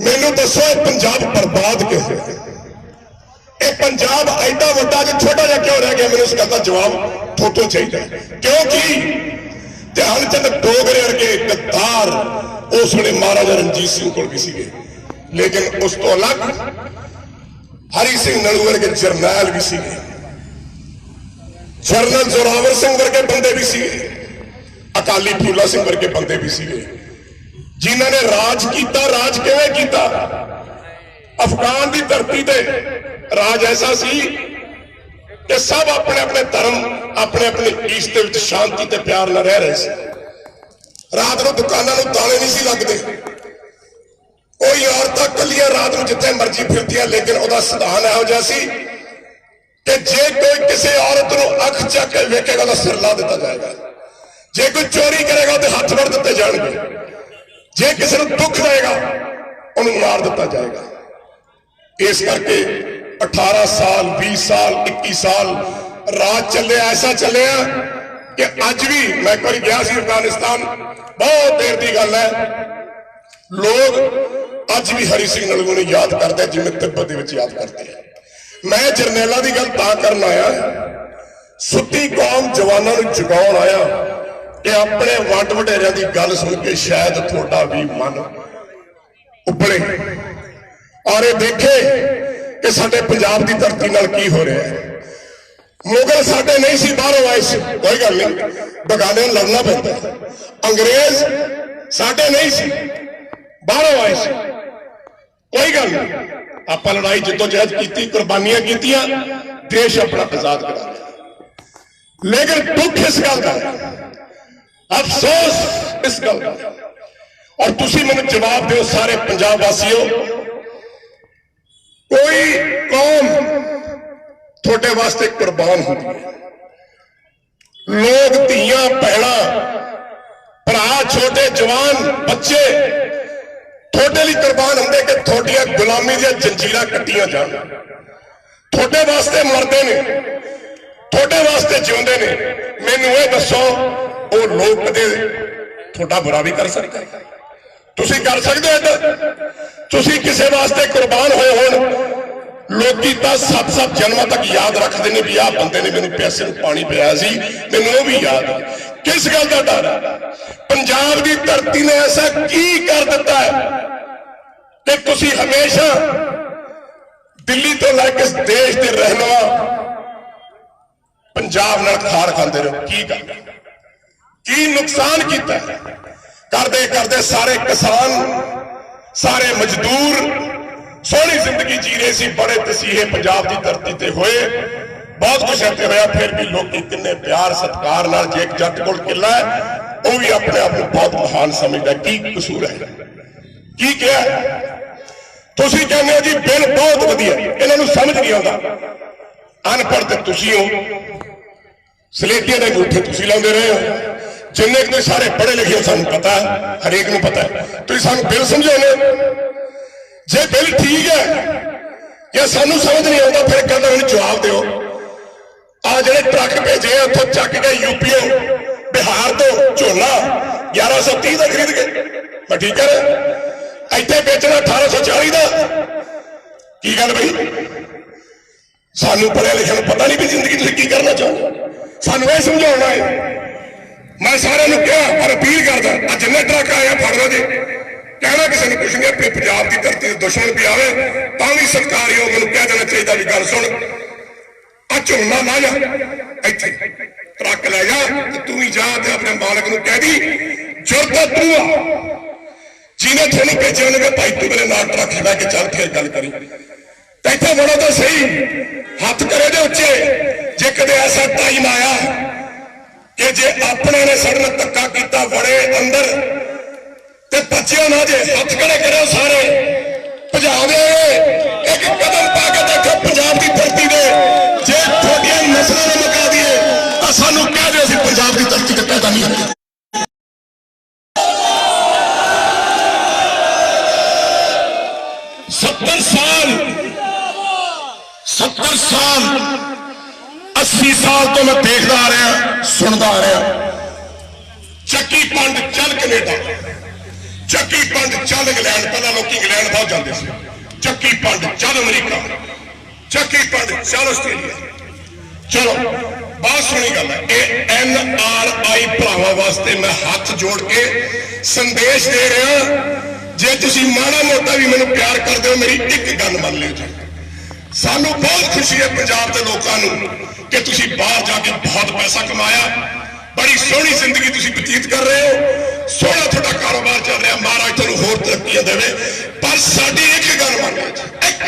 ਮੈਨੂੰ ਦੱਸੋ, ਇਹ ਪੰਜਾਬ ਬਰਬਾਦ ਕਿਉਂ ਹੋਇਆ? ਇਹ ਪੰਜਾਬ ਐਡਾ ਵੱਡਾ ਕਿ ਛੋਟਾ ਜਿਹਾ ਕਿਉਂ ਰਹਿ ਗਿਆ? ਮੈਨੂੰ ਇਸ ਗੱਲ ਦਾ ਜਵਾਬ ਥੋਤੋਂ ਚਾਹੀਦਾ ਕਿਉਂਕਿ ਧਿਆਨ ਚੰਦ ਡੋਗਰੇ ਵਰਗੇ ਗੱਦਾਰ ਉਸ ਵੇਲੇ ਮਹਾਰਾਜਾ ਰਣਜੀਤ ਸਿੰਘ ਕੋਲ ਵੀ ਸੀਗੇ। ਲੇਕਿਨ ਉਸ ਤੋਂ ਅਲੱਗ ਹਰੀ ਸਿੰਘ ਨਲੂ ਵਰਗੇ ਜਰਨੈਲ ਵੀ ਸੀਗੇ। ਜਰਨਲ ਜ਼ੋਰਾਵਰ ਸਿੰਘ ਵਰਗੇ ਬੰਦੇ ਵੀ ਸੀਗੇ। ਅਕਾਲੀ ਫੂਲਾ ਸਿੰਘ ਵਰਗੇ ਬੰਦੇ ਵੀ ਸੀਗੇ। ਜਿਨ੍ਹਾਂ ਨੇ ਰਾਜ ਕੀਤਾ, ਰਾਜ ਕਿਵੇਂ ਕੀਤਾ? ਅਫਗਾਨ ਦੀ ਧਰਤੀ ਤੇ ਰਾਜ ਐਸਾ ਸੀ ਕਿ ਸਭ ਆਪਣੇ ਆਪਣੇ ਧਰਮ, ਆਪਣੇ ਆਪਣੇ ਈਸ਼ ਦੇ ਵਿੱਚ ਸ਼ਾਂਤੀ ਤੇ ਪਿਆਰ ਨਾਲ ਰਹਿ ਰਹੇ ਸੀ। ਰਾਤ ਨੂੰ ਦੁਕਾਨਾਂ ਨੂੰ ਤਾਲੇ ਨਹੀਂ ਸੀ ਲੱਗਦੇ। ਕੋਈ ਔਰਤਾਂ ਕੱਲੀਆਂ ਰਾਤ ਨੂੰ ਜਿੱਥੇ ਮਰਜ਼ੀ ਫਿਰਦੀਆਂ, ਲੇਕਿਨ ਉਹਦਾ ਸਿਧਾਨ ਇਹੋ ਜਿਹਾ ਸੀ ਕਿ ਜੇ ਕੋਈ ਕਿਸੇ ਔਰਤ ਨੂੰ ਅੱਖ ਚੱਕ ਕੇ ਵੇਖੇਗਾ ਤਾਂ ਸਿਰ ਲਾ ਦਿੱਤਾ ਜਾਏਗਾ। ਜੇ ਕੋਈ ਚੋਰੀ ਕਰੇਗਾ ਤੇ ਹੱਥ ਵੜ ਦਿੱਤੇ ਜਾਣਗੇ। ਜੇ ਕਿਸੇ ਨੂੰ ਦੁੱਖ ਦੇਗਾ ਉਹਨੂੰ ਮਾਰ ਦਿੱਤਾ ਜਾਏਗਾ। ਇਸ ਕਰਕੇ 18 ਸਾਲ 20 ਸਾਲ 21 ਸਾਲ ਰਾਜ ਚੱਲਿਆ ਐਸਾ ਚੱਲਿਆ ਕਿ ਅੱਜ ਵੀ ਮੈਂ ਇੱਕ ਵਾਰੀ ਗਿਆ ਸੀ ਅਫਗਾਨਿਸਤਾਨ। ਬਹੁਤ ਦੇਰ ਦੀ ਗੱਲ ਹੈ। ਲੋਕ ਅੱਜ ਵੀ ਹਰੀ ਸਿੰਘ ਨਲਗੂ ਨੂੰ ਯਾਦ ਕਰਦੇ ਆ, ਜਿਵੇਂ ਤਿੱਬਤ ਦੇ ਵਿੱਚ ਯਾਦ ਕਰਦੇ ਆ। ਮੈਂ ਜਰਨੈਲਾਂ ਦੀ ਗੱਲ ਤਾਂ ਕਰਨ ਆਇਆ ਸੁੱਤੀ ਕੌਮ ਜਵਾਨਾਂ ਨੂੰ ਜਗਾਉਣ ਆਇਆ। ਕਿ ਆਪਣੇ ਵੱਡ ਵਡੇਰਿਆਂ ਦੀ ਗੱਲ ਸੁਣ ਕੇ ਸ਼ਾਇਦ ਤੁਹਾਡਾ ਵੀ ਮਨ ਉੱਪਲੇ ਔਰ ਇਹ ਦੇਖੇ ਕਿ ਸਾਡੇ ਪੰਜਾਬ ਦੀ ਧਰਤੀ ਨਾਲ ਕੀ ਹੋ ਰਿਹਾ ਹੈ। ਮੁਗਲ ਸਾਡੇ ਨਹੀਂ ਸੀ, ਬਾਹਰੋਂ ਆਏ ਸੀ। ਕੋਈ ਗੱਲ ਨਹੀਂ ਬਗਾਨੇ ਨੂੰ ਲੜਨਾ ਪੈਂਦਾ ਅੰਗਰੇਜ਼ ਸਾਡੇ ਨਹੀਂ ਸੀ, ਬਾਹਰੋਂ ਆਏ ਸੀ। ਕੋਈ ਗੱਲ ਨਹੀਂ, ਆਪਾਂ ਲੜਾਈ ਜਿੱਤੋਂ ਜਹਿਦ ਕੀਤੀ, ਕੁਰਬਾਨੀਆਂ ਕੀਤੀਆਂ, ਦੇਸ਼ ਆਪਣਾ ਆਜ਼ਾਦ ਕਰਾ ਲਿਆ। ਲੇਕਿਨ ਦੁੱਖ ਇਸ ਗੱਲ ਦਾ ਅਫਸੋਸ ਇਸ ਗੱਲ ਦਾ। ਔਰ ਤੁਸੀਂ ਮੈਨੂੰ ਜਵਾਬ ਦਿਓ ਸਾਰੇ ਪੰਜਾਬ ਵਾਸੀਓ। ਕੋਈ ਕੌਮ ਤੁਹਾਡੇ ਵਾਸਤੇ ਕੁਰਬਾਨ ਹੁੰਦੀ ਹੈ। ਲੋਕ, ਧੀਆਂ, ਭੈਣਾਂ, ਭਰਾ, ਛੋਟੇ, ਜਵਾਨ, ਬੱਚੇ, ਤੁਹਾਡੇ ਲਈ ਕੁਰਬਾਨ ਹੁੰਦੇ ਕਿ ਤੁਹਾਡੀਆਂ ਗੁਲਾਮੀ ਦੀਆਂ ਜੰਜੀਰਾਂ ਕੱਟੀਆਂ ਜਾਣ। ਤੁਹਾਡੇ ਵਾਸਤੇ ਮਰਦੇ ਨੇ, ਤੁਹਾਡੇ ਵਾਸਤੇ ਜਿਉਂਦੇ ਨੇ। ਮੈਨੂੰ ਇਹ ਦੱਸੋ ਉਹ ਲੋਕ ਕਦੇ ਤੁਹਾਡਾ ਬੁਰਾ ਵੀ ਕਰ ਸਕਦੇ। ਤੁਸੀਂ ਕਰ ਸਕਦੇ ਹੋ ਤੁਸੀਂ ਕਿਸੇ ਵਾਸਤੇ ਕੁਰਬਾਨ ਹੋਏ ਹੋਣ, ਲੋਕੀ ਤਾਂ ਸੱਤ ਸੱਤ ਜਨਮਾਂ ਤੱਕ ਯਾਦ ਰੱਖਦੇ ਨੇ ਵੀ ਆਹ ਬੰਦੇ ਨੇ ਮੈਨੂੰ ਪਿਆਸੇ ਨੂੰ ਪਾਣੀ ਪਿਆਇਆ ਸੀ, ਮੈਨੂੰ ਉਹ ਵੀ ਯਾਦ ਕਿਸ ਗੱਲ ਦਾ ਡਰ ਹੈ? ਪੰਜਾਬ ਦੀ ਧਰਤੀ ਨੇ ਐਸਾ ਕੀ ਕਰ ਦਿੱਤਾ ਹੈ ਕਿ ਤੁਸੀਂ ਹਮੇਸ਼ਾ ਦਿੱਲੀ ਤੋਂ ਲੈ ਕੇ ਦੇਸ਼ ਦੇ ਰਹਿਨੁਮਾ ਪੰਜਾਬ ਨਾਲ ਖਾਰ ਖਾਂਦੇ ਰਹੋ? ਕੀ ਕਰ ਕੀ ਨੁਕਸਾਨ ਕੀਤਾ? ਕਰਦੇ ਕਰਦੇ ਸਾਰੇ ਕਿਸਾਨ, ਸਾਰੇ ਮਜ਼ਦੂਰ ਸੋਹਣੀ ਜ਼ਿੰਦਗੀ ਜੀ ਰਹੇ ਸੀ, ਬੜੇ ਤਸੀਹੇ ਪੰਜਾਬ ਦੀ ਧਰਤੀ ਤੇ ਹੋਏ। ਬਹੁਤ ਕੁਝ ਇੱਥੇ ਹੋਇਆ, ਫਿਰ ਵੀ ਲੋਕੀ ਕਿੰਨੇ ਪਿਆਰ ਸਤਿਕਾਰ ਨਾਲ ਜੇ ਇੱਕ ਜੱਟ ਕੋਲ ਕਿੱਲਾ ਹੈ, ਉਹ ਵੀ ਆਪਣੇ ਆਪ ਨੂੰ ਬਹੁਤ ਮਹਾਨ ਸਮਝਦਾ। ਕੀ ਕਸੂਰ ਹੈ? ਕੀ ਕਿਹਾ? ਤੁਸੀਂ ਕਹਿੰਦੇ ਹੋ ਜੀ, ਬਿੱਲ ਬਹੁਤ ਵਧੀਆ, ਇਹਨਾਂ ਨੂੰ ਸਮਝ ਨਹੀਂ ਆਉਂਦਾ। ਅਨਪੜ੍ਹ ਤੇ ਤੁਸੀਂ ਹੋ। ਸਲੇਟੀਆਂ ਦੇ ਅੰਗੂਠੇ ਤੁਸੀਂ ਲਾਉਂਦੇ ਰਹੇ ਹੋ। ਜਿੰਨੇ ਕੁ ਸਾਰੇ ਪੜ੍ਹੇ ਲਿਖੇ ਹੋ, ਸਾਨੂੰ ਪਤਾ ਹੈ ਹਰੇਕ ਨੂੰ ਪਤਾ ਤੁਸੀਂ ਸਾਨੂੰ ਬਿੱਲ ਸਮਝਾਉਂਦੇ ਹੋ। ਜੇ ਬਿੱਲ ਠੀਕ ਹੈ ਜਾਂ ਸਾਨੂੰ ਸਮਝ ਨਹੀਂ ਆਉਂਦਾ ਫਿਰ ਕਹਿੰਦਾ ਮੈਨੂੰ ਜਵਾਬ ਦਿਓ। ਆ ਜਿਹੜੇ ਟਰੱਕ ਭੇਜੇ ਆ ਉੱਥੋਂ ਚੱਕ ਕੇ ਯੂਪੀਓ ਬਿਹਾਰ ਤੋਂ ਝੋਨਾ 1130 ਦਾ ਖਰੀਦ ਕੇ। ਮੈਂ ਠੀਕ ਹੈ ਇੱਥੇ ਵੇਚਣਾ 1840 ਦਾ। ਕੀ ਗੱਲ ਬਈ? ਸਾਨੂੰ ਪੜ੍ਹਿਆ ਲਿਖਿਆ ਨੂੰ ਪਤਾ ਨਹੀਂ ਵੀ ਜ਼ਿੰਦਗੀ ਤੁਸੀਂ ਕੀ ਕਰਨਾ ਚਾਹੁੰਦੇ ਸਾਨੂੰ ਇਹ ਸਮਝਾਉਣਾ ਹੈ। ਮੈਂ ਸਾਰਿਆਂ ਨੂੰ ਕਿਹਾ ਪਰ ਅਪੀਲ ਕਰਦਾ ਆ ਜਿੰਨੇ ਟਰੱਕ ਆਏ ਆ, ਫੜ ਲਓ ਜੀ। ਕਹਿਣਾ ਕਿਸੇ ਨੂੰ ਕੁਛ ਨਹੀਂ ਪੰਜਾਬ ਦੀ ਧਰਤੀ ਤੇ ਦੁਸ਼ਮਣ ਵੀ ਆਵੇ, ਤਾਂ ਵੀ ਸਰਕਾਰੀਓ ਮੈਨੂੰ ਕਹਿ ਦੇਣਾ ਚਾਹੀਦਾ ਵੀ ਗੱਲ ਸੁਣ। ਆ ਝੋਨਾ ਨਾ ਜਾ, ਇੱਥੇ। ਟਰੱਕ ਲੈ ਜਾ, ਤੇ ਤੂੰ ਵੀ ਜਾ ਤੇ ਆਪਣੇ ਮਾਲਕ ਨੂੰ ਕਹਿ ਦੀ ਜੁਰਤ ਤੂੰ ਆ। ਜਿਹਨੇ ਤੁਹਾਨੂੰ ਭੇਜਿਆ ਉਹਨੇ ਕਿਹਾ, ਭਾਈ ਤੂੰ ਮੇਰੇ ਨਾਲ ਟਰੱਕ 'ਚ ਬਹਿ ਕੇ ਚੱਲ, ਫਿਰ ਗੱਲ ਕਰੀ। ਤੇ ਇੱਥੇ ਵੜੋ ਤਾਂ ਸਹੀ, ਹੱਥ ਕਰੇ ਦੇ ਉੱਚੇ। ਜੇ ਕਦੇ ਐਸਾ ਟਾਈਮ ਆਇਆ ਕਿ ਜੇ ਆਪਣੇ ਨੇ ਸਾਡੇ ਨਾਲ ਧੱਕਾ ਕੀਤਾ ਵੜੇ ਅੰਦਰ ਤੇ ਬੱਚਿਓ ਨਾ ਜੇ ਹੱਥ ਖੜੇ ਕਰਿਓ ਸਾਰੇ ਭਜਾਵੇ ਇੱਕ ਕਦਮ ਪਾ ਕੇ ਦੇਖੋ ਪੰਜਾਬ ਦੀ ਧਰਤੀ ਦੇ ਜੇ ਤੁਹਾਡੀਆਂ ਨਸਲਾਂ ਨੂੰ ਮਕਾ ਦਈਏ ਤਾਂ ਸਾਨੂੰ ਕਹਿ ਦਿਓ ਅਸੀਂ ਪੰਜਾਬ ਦੀ ਧਰਤੀ ਤੇ ਪੈਦਾ ਨਹੀਂ ਹੋਏ 70 ਸਾਲ 70 ਸਾਲ 80 ਸਾਲ ਤੋਂ ਮੈਂ ਦੇਖਦਾ ਆ ਰਿਹਾ ਸੁਣਦਾ ਰਿਹਾ। ਚੱਕੀ ਪੰਡ ਚੱਲ ਕੈਨੇਡਾ। ਚੱਕੀ ਪੰਡ ਚੱਲ ਇੰਗਲੈਂਡ, ਪਹਿਲਾਂ ਲੋਕੀ ਇੰਗਲੈਂਡ ਬਹੁਤ ਜਾਂਦੇ ਸੀ। ਚੱਕੀ ਪੰਡ ਚੱਲ ਅਮਰੀਕਾ। ਚੱਕੀ ਪੰਡ ਚੱਲ ਆਸਟ੍ਰੇਲੀਆ। ਚਲੋ ਬਹੁਤ ਸੋਹਣੀ ਗੱਲ ਹੈ। ਇਹ ਐਨ ਆਰ ਆਈ ਭਰਾਵਾਂ ਵਾਸਤੇ ਮੈਂ ਹੱਥ ਜੋੜ ਕੇ ਸੰਦੇਸ਼ ਦੇ ਰਿਹਾ। ਜੇ ਤੁਸੀਂ ਮਾੜਾ ਮੋਟਾ ਵੀ ਮੈਨੂੰ ਪਿਆਰ ਕਰਦੇ ਹੋ, ਮੇਰੀ ਇੱਕ ਗੱਲ ਮੰਨ ਲਿਓ ਜੀ। ਸਾਨੂੰ ਬਹੁਤ ਖੁਸ਼ੀ ਹੈ ਪੰਜਾਬ ਦੇ ਲੋਕਾਂ ਨੂੰ ਕਿ ਤੁਸੀਂ ਬਾਹਰ ਜਾ ਕੇ ਬਹੁਤ ਪੈਸਾ ਕਮਾਇਆ। ਬੜੀ ਸੋਹਣੀ ਜ਼ਿੰਦਗੀ ਤੁਸੀਂ ਬਤੀਤ ਕਰ ਰਹੇ ਹੋ। ਸੋਹਣਾ ਤੁਹਾਡਾ ਕਾਰੋਬਾਰ ਚੱਲ ਰਿਹਾ। ਮਹਾਰਾਜ ਤੁਹਾਨੂੰ ਹੋਰ ਤਰੱਕੀਆਂ ਦੇਵੇ। ਪਰ ਸਾਡੀ ਇੱਕ ਗੱਲ ਮੰਨ ਲਿਓ ਜੀ। ਇੱਕ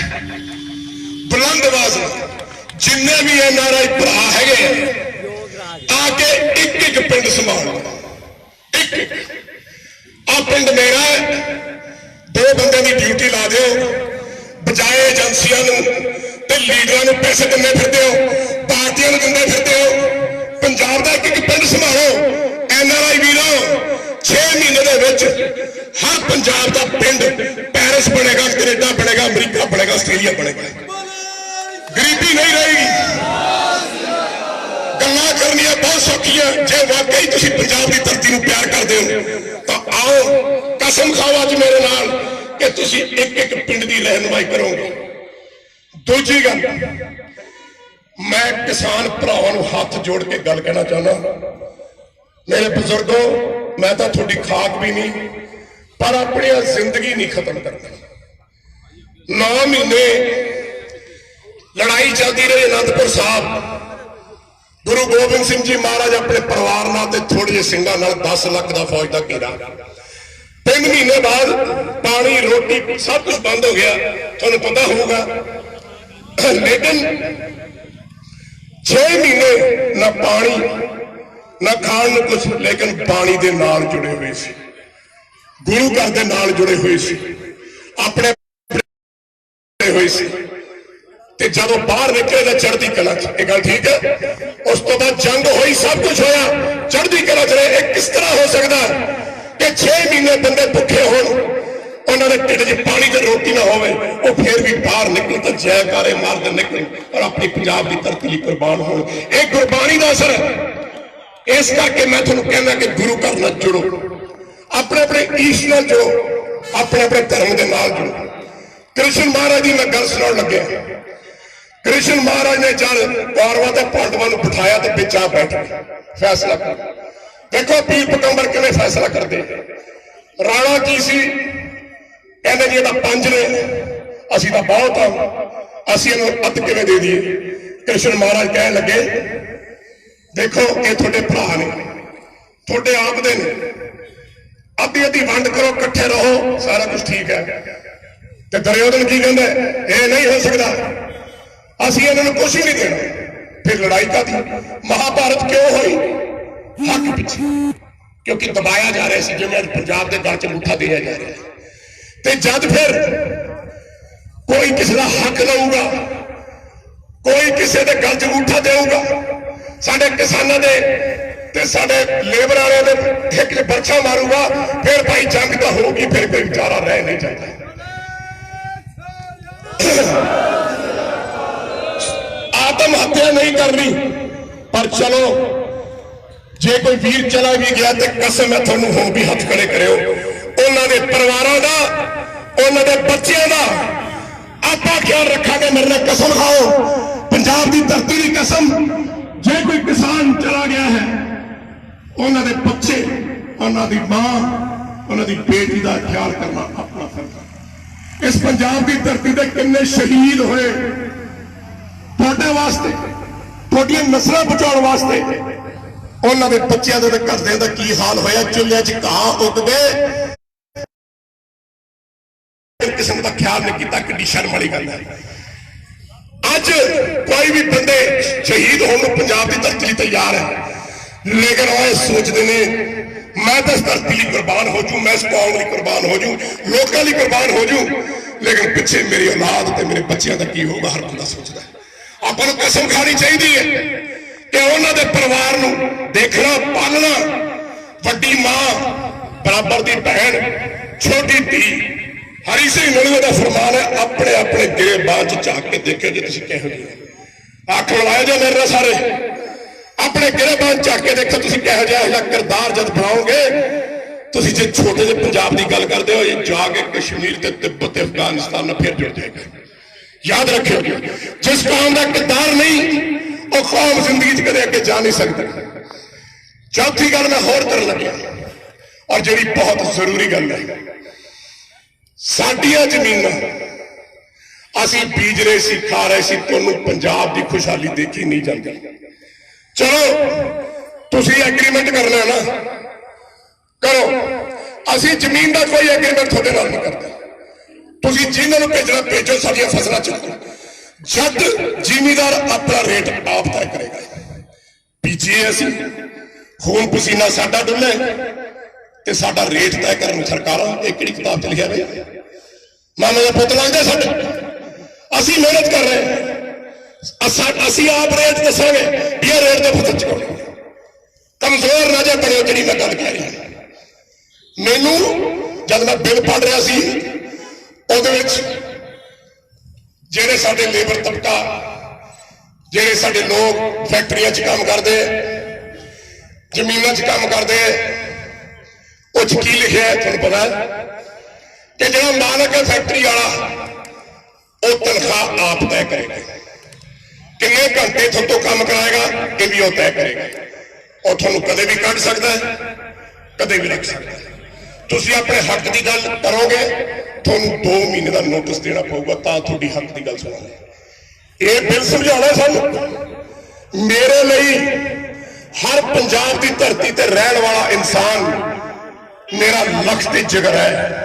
ਬੁਲੰਦ ਆਵਾਜ਼ ਜਿੰਨੇ ਵੀ ਐਨ ਆਰ ਆਈ ਭਰਾ ਹੈਗੇ ਆ, ਕੇ ਇੱਕ ਇੱਕ ਪਿੰਡ ਸੰਭਾਲ ਇੱਕ ਇੱਕ। ਆ ਪਿੰਡ ਮੇਰਾ ਹੈ। ਦੋ ਬੰਦਿਆਂ ਦੀ ਡਿਊਟੀ ਲਾ ਦਿਓ। ਬਜਾਏ ਏਜੰਸੀਆਂ ਨੂੰ ਤੇ ਲੀਡਰਾਂ ਨੂੰ ਪੈਸੇ ਦਿੰਦੇ ਫਿਰਦੇ ਹੋ ਪਾਰਟੀਆਂ ਨੂੰ ਦਿੰਦੇ ਫਿਰਦੇ ਹੋ, ਪੰਜਾਬ ਦਾ ਇੱਕ ਇੱਕ ਪਿੰਡ ਸੰਭਾਲੋ, ਐਨ ਆਰ ਆਈ ਵੀਰੋ 6 ਮਹੀਨੇ ਦੇ ਵਿੱਚ ਹਰ ਪੰਜਾਬ ਦਾ ਪਿੰਡ ਪੈਰਿਸ ਬਣੇਗਾ, ਕੈਨੇਡਾ ਬਣੇਗਾ, ਅਮਰੀਕਾ ਬਣੇਗਾ, ਆਸਟ੍ਰੇਲੀਆ ਬਣੇਗਾ। ਗਰੀਬੀ ਨਹੀਂ ਰਹੇਗੀ ਗੱਲਾਂ ਕਰਨੀਆਂ ਬਹੁਤ ਸੌਖੀਆਂ, ਜੇ ਵਾਕਈ ਤੁਸੀਂ ਪੰਜਾਬ ਦੀ ਧਰਤੀ ਨੂੰ ਪਿਆਰ ਕਰਦੇ ਹੋ, ਤਾਂ ਆਓ, ਕਸਮ ਖਾਓ ਅੱਜ ਮੇਰੇ ਨਾਲ। ਕਿ ਤੁਸੀਂ ਇੱਕ ਇੱਕ ਪਿੰਡ ਦੀ ਰਹਿਨਮਾਈ ਕਰੋਗੇ। ਦੂਜੀ ਗੱਲ, ਮੈਂ ਕਿਸਾਨ ਭਰਾਵਾਂ ਨੂੰ ਹੱਥ ਜੋੜ ਕੇ ਗੱਲ ਕਹਿਣਾ ਚਾਹੁੰਦਾ ਮੇਰੇ ਬਜ਼ੁਰਗੋ, ਮੈਂ ਤਾਂ ਤੁਹਾਡੀ ਖਾਕ ਵੀ ਨਹੀਂ, ਪਰ ਆਪਣੀ ਜ਼ਿੰਦਗੀ ਨਹੀਂ ਖਤਮ ਕਰਨਾ। 9 ਮਹੀਨੇ ਲੜਾਈ ਚੱਲਦੀ ਰਹੀ ਅਨੰਦਪੁਰ ਸਾਹਿਬ। ਗੁਰੂ ਗੋਬਿੰਦ ਸਿੰਘ ਜੀ ਮਹਾਰਾਜ ਆਪਣੇ ਪਰਿਵਾਰ ਨਾਲ ਤੇ ਥੋੜੇ ਜਿਹੇ ਸਿੰਘਾਂ ਨਾਲ 10 ਲੱਖ ਦਾ ਫੌਜ ਦਾ ਘੇਰਾ। ਤਿੰਨ ਮਹੀਨੇ ਬਾਅਦ ਪਾਣੀ, ਰੋਟੀ ਸਭ ਕੁਝ ਬੰਦ ਹੋ ਗਿਆ। ਤੁਹਾਨੂੰ ਪਤਾ ਹੋਊਗਾ ਲੇਕਿਨ 6 ਮਹੀਨੇ ਨਾ ਪਾਣੀ, ਨਾ ਖਾਣ ਨੂੰ ਕੁਝ ਲੇਕਿਨ ਪਾਣੀ ਦੇ ਨਾਲ ਜੁੜੇ ਹੋਏ ਸੀ। ਗੁਰੂ ਘਰ ਦੇ ਨਾਲ ਜੁੜੇ ਹੋਏ ਸੀ। ਆਪਣੇ ਹੋਏ ਸੀ। ਤੇ ਜਦੋਂ ਬਾਹਰ ਨਿਕਲੇ ਤਾਂ ਚੜ੍ਹਦੀ ਕਲਾ ਚ। ਇਹ ਗੱਲ ਠੀਕ ਹੈ? ਉਸ ਤੋਂ ਬਾਅਦ ਜੰਗ ਹੋਈ, ਸਭ ਕੁਝ ਹੋਇਆ। ਚੜ੍ਹਦੀ ਕਲਾ ਚ ਰਹੇ। ਇਹ ਕਿਸ ਤਰ੍ਹਾਂ ਹੋ ਸਕਦਾ? 6 ਮਹੀਨੇ ਬੰਦੇ ਭੁੱਖੇ ਹੋਣ। ਉਹਨਾਂ ਦੇ ਢਿੱਡ 'ਚ ਪਾਣੀ ਤੇ ਰੋਟੀ ਨਾ ਹੋਵੇ, ਉਹ ਫੇਰ ਵੀ ਬਾਹਰ ਨਿਕਲ ਤਾਂ ਜੈਕਾਰੇ ਮਾਰਦੇ ਨਿਕਲ ਔਰ ਆਪਣੀ ਪੰਜਾਬ ਦੀ ਧਰਤੀ ਲਈ ਕੁਰਬਾਨ ਹੋਣ। ਇਹ ਗੁਰਬਾਣੀ ਦਾ ਅਸਰ ਹੈ। ਇਸ ਕਰਕੇ ਮੈਂ ਤੁਹਾਨੂੰ ਕਹਿੰਦਾ ਕਿ ਗੁਰੂ ਘਰ ਨਾਲ ਜੁੜੋ। ਆਪਣੇ ਆਪਣੇ ਈਸ਼ ਨਾਲ ਜੁੜੋ। ਆਪਣੇ ਆਪਣੇ ਧਰਮ ਦੇ ਨਾਲ ਜੁੜੋ। ਕ੍ਰਿਸ਼ਨ ਮਹਾਰਾਜ ਦੀ ਮੈਂ ਗੱਲ ਸੁਣਾਉਣ ਲੱਗਿਆ। ਕ੍ਰਿਸ਼ਨ ਮਹਾਰਾਜ ਨੇ ਜਦ ਕੌਰਵਾਂ ਤੇ ਪਾਂਡਵਾਂ ਨੂੰ ਬਿਠਾਇਆ ਤੇ ਵਿੱਚ ਆ ਬੈਠ। ਗਏ ਫੈਸਲਾ ਕਰ ਦੇਖੋ ਪੀਰ ਪਕੰਬਰ ਕਿਵੇਂ ਫੈਸਲਾ ਕਰਦੇ ਰਾਣਾ ਕੀ ਸੀ? ਕਹਿੰਦੇ ਜੀ ਇਹ ਤਾਂ ਪੰਜ ਨੇ। ਅਸੀਂ ਤਾਂ ਬਹੁਤ ਆ। ਅਸੀਂ ਇਹਨੂੰ ਅੱਧ ਕਿਵੇਂ ਦੇ ਦਈਏ? ਕ੍ਰਿਸ਼ਨ ਮਹਾਰਾਜ ਕਹਿਣ ਲੱਗੇ, ਦੇਖੋ ਇਹ ਤੁਹਾਡੇ ਭਰਾ ਨੇ। ਤੁਹਾਡੇ ਆਪ ਦੇ ਨੇ। ਅੱਧੀ ਅੱਧੀ ਵੰਡ ਕਰੋ, ਇਕੱਠੇ ਰਹੋ, ਸਾਰਾ ਕੁਝ ਠੀਕ ਹੈ। ਤੇ ਦੁਰਯੋਧਨ ਕੀ ਕਹਿੰਦਾ ਇਹ ਨਹੀਂ ਹੋ ਸਕਦਾ। ਅਸੀਂ ਇਹਨਾਂ ਨੂੰ ਕੁਝ ਹੀ ਨਹੀਂ ਦੇਣਾ। ਫਿਰ ਲੜਾਈ ਕਾਦੀ ਮਹਾਭਾਰਤ ਕਿਉਂ ਹੋਈ? ਹੱਕ ਪਿੱਛੇ ਕਿਉਂਕਿ ਦਬਾਇਆ ਜਾ ਰਿਹਾ ਸੀ ਜਿਵੇਂ ਅੱਜ ਪੰਜਾਬ ਦੇ ਗਲ 'ਚ ਮੁੱਠਾ ਦੇਇਆ ਜਾ ਰਿਹਾ। ਤੇ ਜਦ ਫਿਰ ਕੋਈ ਕਿਸੇ ਦਾ ਹੱਕ ਲਊਗਾ, ਕੋਈ ਕਿਸੇ ਦੇ ਗਲ 'ਚ ਮੁੱਠਾ ਦੇਊਗਾ, ਸਾਡੇ ਕਿਸਾਨਾਂ ਦੇ ਤੇ ਸਾਡੇ ਲੇਬਰ ਵਾਲਿਆਂ ਦੇ ਹਿੱਕ ਬਰਛਾ ਮਾਰੂਗਾ, ਫਿਰ ਭਾਈ ਜੰਗ ਤਾਂ ਹੋਊਗੀ, ਫਿਰ ਕੋਈ ਵਿਚਾਰਾ ਰਹਿ ਨਹੀਂ ਜਾਂਦਾ। ਆਤਮ ਹੱਤਿਆ ਨਹੀਂ ਕਰਨੀ, ਪਰ ਚਲੋ ਜੇ ਕੋਈ ਵੀਰ ਚਲਾ ਵੀ ਗਿਆ ਤੇ ਕਸਮ ਹੈ ਤੁਹਾਨੂੰ ਹੁਣ ਵੀ ਹੱਥ ਖੜੇ ਕਰਿਓ। ਉਹਨਾਂ ਦੇ ਪਰਿਵਾਰਾਂ ਦਾ, ਉਹਨਾਂ ਦੇ ਬੱਚਿਆਂ ਦਾ ਆਪਾਂ ਖਿਆਲ ਰੱਖਾਂਗੇ, ਮੇਰੇ ਨਾਲ ਕਸਮ ਖਾਓ। ਪੰਜਾਬ ਦੀ ਧਰਤੀ ਦੀ ਕਸਮ, ਜੇ ਕੋਈ ਕਿਸਾਨ ਚਲਾ ਗਿਆ ਹੈ, ਉਹਨਾਂ ਦੇ ਬੱਚੇ, ਉਹਨਾਂ ਦੀ ਮਾਂ, ਉਹਨਾਂ ਦੀ ਬੇਟੀ ਦਾ ਖਿਆਲ ਕਰਨਾ ਆਪਣਾ ਫਰਜ਼ ਹੈ। ਇਸ ਪੰਜਾਬ ਦੀ ਧਰਤੀ ਦੇ ਕਿੰਨੇ ਸ਼ਹੀਦ ਹੋਏ, ਤੁਹਾਡੇ ਵਾਸਤੇ, ਤੁਹਾਡੀਆਂ ਨਸਲਾਂ ਬਚਾਉਣ ਵਾਸਤੇ ਉਹਨਾਂ ਦੇ ਬੱਚਿਆਂ ਦੇ ਤੇ ਘਰਦਿਆਂ ਦਾ ਕੀ ਹਾਲ ਹੋਇਆ? ਚੁੱਲ੍ਹੇ 'ਚ ਘਾਹ ਉੱਗ ਗਏ। ਕਿਸਮ ਦਾ ਖਿਆਲ ਨਹੀਂ ਕੀਤਾ, ਕਿੱਡੀ ਸ਼ਰਮ ਵਾਲੀ ਗੱਲ ਹੈ। ਅੱਜ ਕੋਈ ਵੀ ਬੰਦੇ ਸ਼ਹੀਦ ਹੋਣ ਨੂੰ ਪੰਜਾਬ ਦੀ ਧਰਤੀ ਲਈ ਤਿਆਰ ਹੈ। ਲੇਕਿਨ ਉਹ ਇਹ ਸੋਚਦੇ ਨੇ, ਮੈਂ ਤਾਂ ਇਸ ਧਰਤੀ ਲਈ ਕੁਰਬਾਨ ਹੋ ਜੂ ਮੈਂ ਇਸ ਕੌਮ ਲਈ ਕੁਰਬਾਨ ਹੋ ਜੂ ਲੋਕਾਂ ਲਈ ਕੁਰਬਾਨ ਹੋ ਜੂ ਲੇਕਿਨ ਪਿੱਛੇ ਮੇਰੀ ਔਲਾਦ ਤੇ ਮੇਰੇ ਬੱਚਿਆਂ ਦਾ ਕੀ ਹੋਊਗਾ, ਹਰ ਬੰਦਾ ਸੋਚਦਾ ਆਪਾਂ ਨੂੰ ਕਸਮ ਖਾਣੀ ਚਾਹੀਦੀ ਹੈ। ਕਿ ਉਹਨਾਂ ਦੇ ਪਰਿਵਾਰ ਨੂੰ ਦੇਖਣਾ, ਪਾਲਣਾ। ਵੱਡੀ ਮਾਂ, ਬਰਾਬਰ ਦੀ ਭੈਣ, ਛੋਟੀ ਧੀ, ਹਰੀ ਸਿੰਘ ਨਲੂਆ ਦਾ ਫਰਮਾਨ ਹੈ, ਆਪਣੇ ਆਪਣੇ ਗਰੇਬਾਨ ਚ ਝਾਕ ਕੇ ਦੇਖਿਓ ਜੇ ਤੁਸੀਂ ਕਿਹੋ ਜਿਹੇ ਹੋ। ਆਖਣ ਜੋ ਮੇਰੇ ਨਾਲ ਸਾਰੇ। ਆਪਣੇ ਗਰੇਬਾਨ ਝਾਕ ਕੇ ਦੇਖੋ ਤੁਸੀਂ ਕਿਹੋ ਜਿਹਾ ਇਹਦਾ ਕਿਰਦਾਰ ਜਦ ਬਣਾਓਗੇ। ਤੁਸੀਂ ਜੇ ਛੋਟੇ ਜਿਹੇ ਪੰਜਾਬ ਦੀ ਗੱਲ ਕਰਦੇ ਹੋ, ਇਹ ਜਾ ਕੇ ਕਸ਼ਮੀਰ ਤੇ ਤਿੱਬਤ ਤੇ ਅਫਗਾਨਿਸਤਾਨ ਨਾਲ ਫਿਰ ਜੁੜ ਜਾਏਗਾ। ਯਾਦ ਰੱਖਿਓ, ਜਿਸ ਕੌਮ ਦਾ ਕਿਰਦਾਰ ਨਹੀਂ ਉਹ ਕੌਮ ਜ਼ਿੰਦਗੀ 'ਚ ਕਦੇ ਅੱਗੇ ਜਾ ਨਹੀਂ ਸਕਦੀ। ਚੌਥੀ ਗੱਲ ਮੈਂ ਹੋਰ ਕਰਨ ਲੱਗਿਆ। ਔਰ ਜਿਹੜੀ ਬਹੁਤ ਜ਼ਰੂਰੀ ਗੱਲ ਹੈ, ਸਾਡੀਆਂ ਜ਼ਮੀਨਾਂ, ਅਸੀਂ ਬੀਜ ਰਹੇ ਸੀ, ਖਾ ਰਹੇ ਸੀ, ਤੁਹਾਨੂੰ ਪੰਜਾਬ ਦੀ ਖੁਸ਼ਹਾਲੀ ਦੇਖੀ ਨਹੀਂ ਜਾਂਦੀ। ਚਲੋ, ਤੁਸੀਂ ਐਗਰੀਮੈਂਟ ਕਰਨਾ ਹੈ ਨਾ। ਕਰੋ। ਅਸੀਂ ਜ਼ਮੀਨ ਦਾ ਕੋਈ ਐਗਰੀਮੈਂਟ ਤੁਹਾਡੇ ਨਾਲ ਨਹੀਂ ਕਰਦੇ। ਤੁਸੀਂ ਜਿਨ੍ਹਾਂ ਨੂੰ ਭੇਜਣਾ, ਭੇਜੋ, ਸਾਡੀਆਂ ਫਸਲਾਂ ਚੱਕੋ। ਜਦ ਜ਼ਿਮੀਦਾਰ ਆਪਣਾ ਰੇਟ ਆਪ ਤੈਅ ਕਰੇਗਾ। ਬੀਜੀਏ ਅਸੀਂ, ਖੂਨ ਪਸੀਨਾ ਸਾਡਾ ਡੁੱਲੇ ਤੇ ਸਾਡਾ ਰੇਟ ਤੈਅ ਕਰਨ ਸਰਕਾਰਾਂ, ਇਹ ਕਿਹੜੀ ਕਿਤਾਬ ਚ ਲਿਖਿਆ ਹੋਇਆ? ਮਾਮੇ ਦਾ ਪੁੱਤ ਲੱਗਦਾ ਸਾਡੇ ਅਸੀਂ ਮਿਹਨਤ ਕਰ ਰਹੇ ਹਾਂ। ਅਸੀਂ ਆਪ ਰੇਟ ਦੱਸਾਂਗੇ, ਵੀ ਇਹ ਰੇਟ ਦੇ ਫਸਲ ਚੁਕਾਉਣੇ ਕਮਜ਼ੋਰ ਨਾ ਜੇ ਬਣਿਓ ਜਿਹੜੀ ਮੈਂ ਗੱਲ ਕਹਿ ਰਿਹਾ। ਮੈਨੂੰ ਜਦ ਮੈਂ ਬਿੱਲ ਪੜ ਰਿਹਾ ਸੀ, ਉਹਦੇ ਵਿੱਚ ਜਿਹੜੇ ਸਾਡੇ ਲੇਬਰ ਤਬਕਾ, ਜਿਹੜੇ ਸਾਡੇ ਲੋਕ ਫੈਕਟਰੀਆਂ 'ਚ ਕੰਮ ਕਰਦੇ, ਜ਼ਮੀਨਾਂ 'ਚ ਕੰਮ ਕਰਦੇ ਉਹ 'ਚ ਕੀ ਲਿਖਿਆ ਹੈ ਤੁਹਾਨੂੰ ਪਤਾ ਕਿ ਜਿਹੜਾ ਮਾਲਕ ਹੈ ਫੈਕਟਰੀ ਵਾਲਾ, ਉਹ ਤਨਖਾਹ ਆਪ ਤੈਅ ਕਰੇਗਾ। ਕਿੰਨੇ ਘੰਟੇ ਤੁਹਾਡੇ ਕੰਮ ਕਰਾਏਗਾ, ਇਹ ਵੀ ਉਹ ਤੈਅ ਕਰੇਗਾ। ਉਹ ਤੁਹਾਨੂੰ ਕਦੇ ਵੀ ਕੱਢ ਸਕਦਾ ਹੈ, ਕਦੇ ਵੀ ਰੱਖ ਸਕਦਾ ਹੈ। ਤੁਸੀਂ ਆਪਣੇ ਹੱਕ ਦੀ ਗੱਲ ਕਰੋਗੇ, ਤੁਹਾਨੂੰ 2 ਮਹੀਨੇ ਦਾ ਨੋਟਿਸ ਦੇਣਾ ਪਊਗਾ, ਤਾਂ ਤੁਹਾਡੀ ਹੱਕ ਦੀ ਗੱਲ ਸੁਣਾਂਗੇ ਇਹ ਬਿੱਲ ਸਮਝਾਉਣਾ ਸਾਨੂੰ। ਮੇਰੇ ਲਈ ਹਰ ਪੰਜਾਬ ਦੀ ਧਰਤੀ ਤੇ ਰਹਿਣ ਵਾਲਾ ਇਨਸਾਨ ਮੇਰਾ ਲਖਤ ਤੇ ਜਿਗਰ ਹੈ।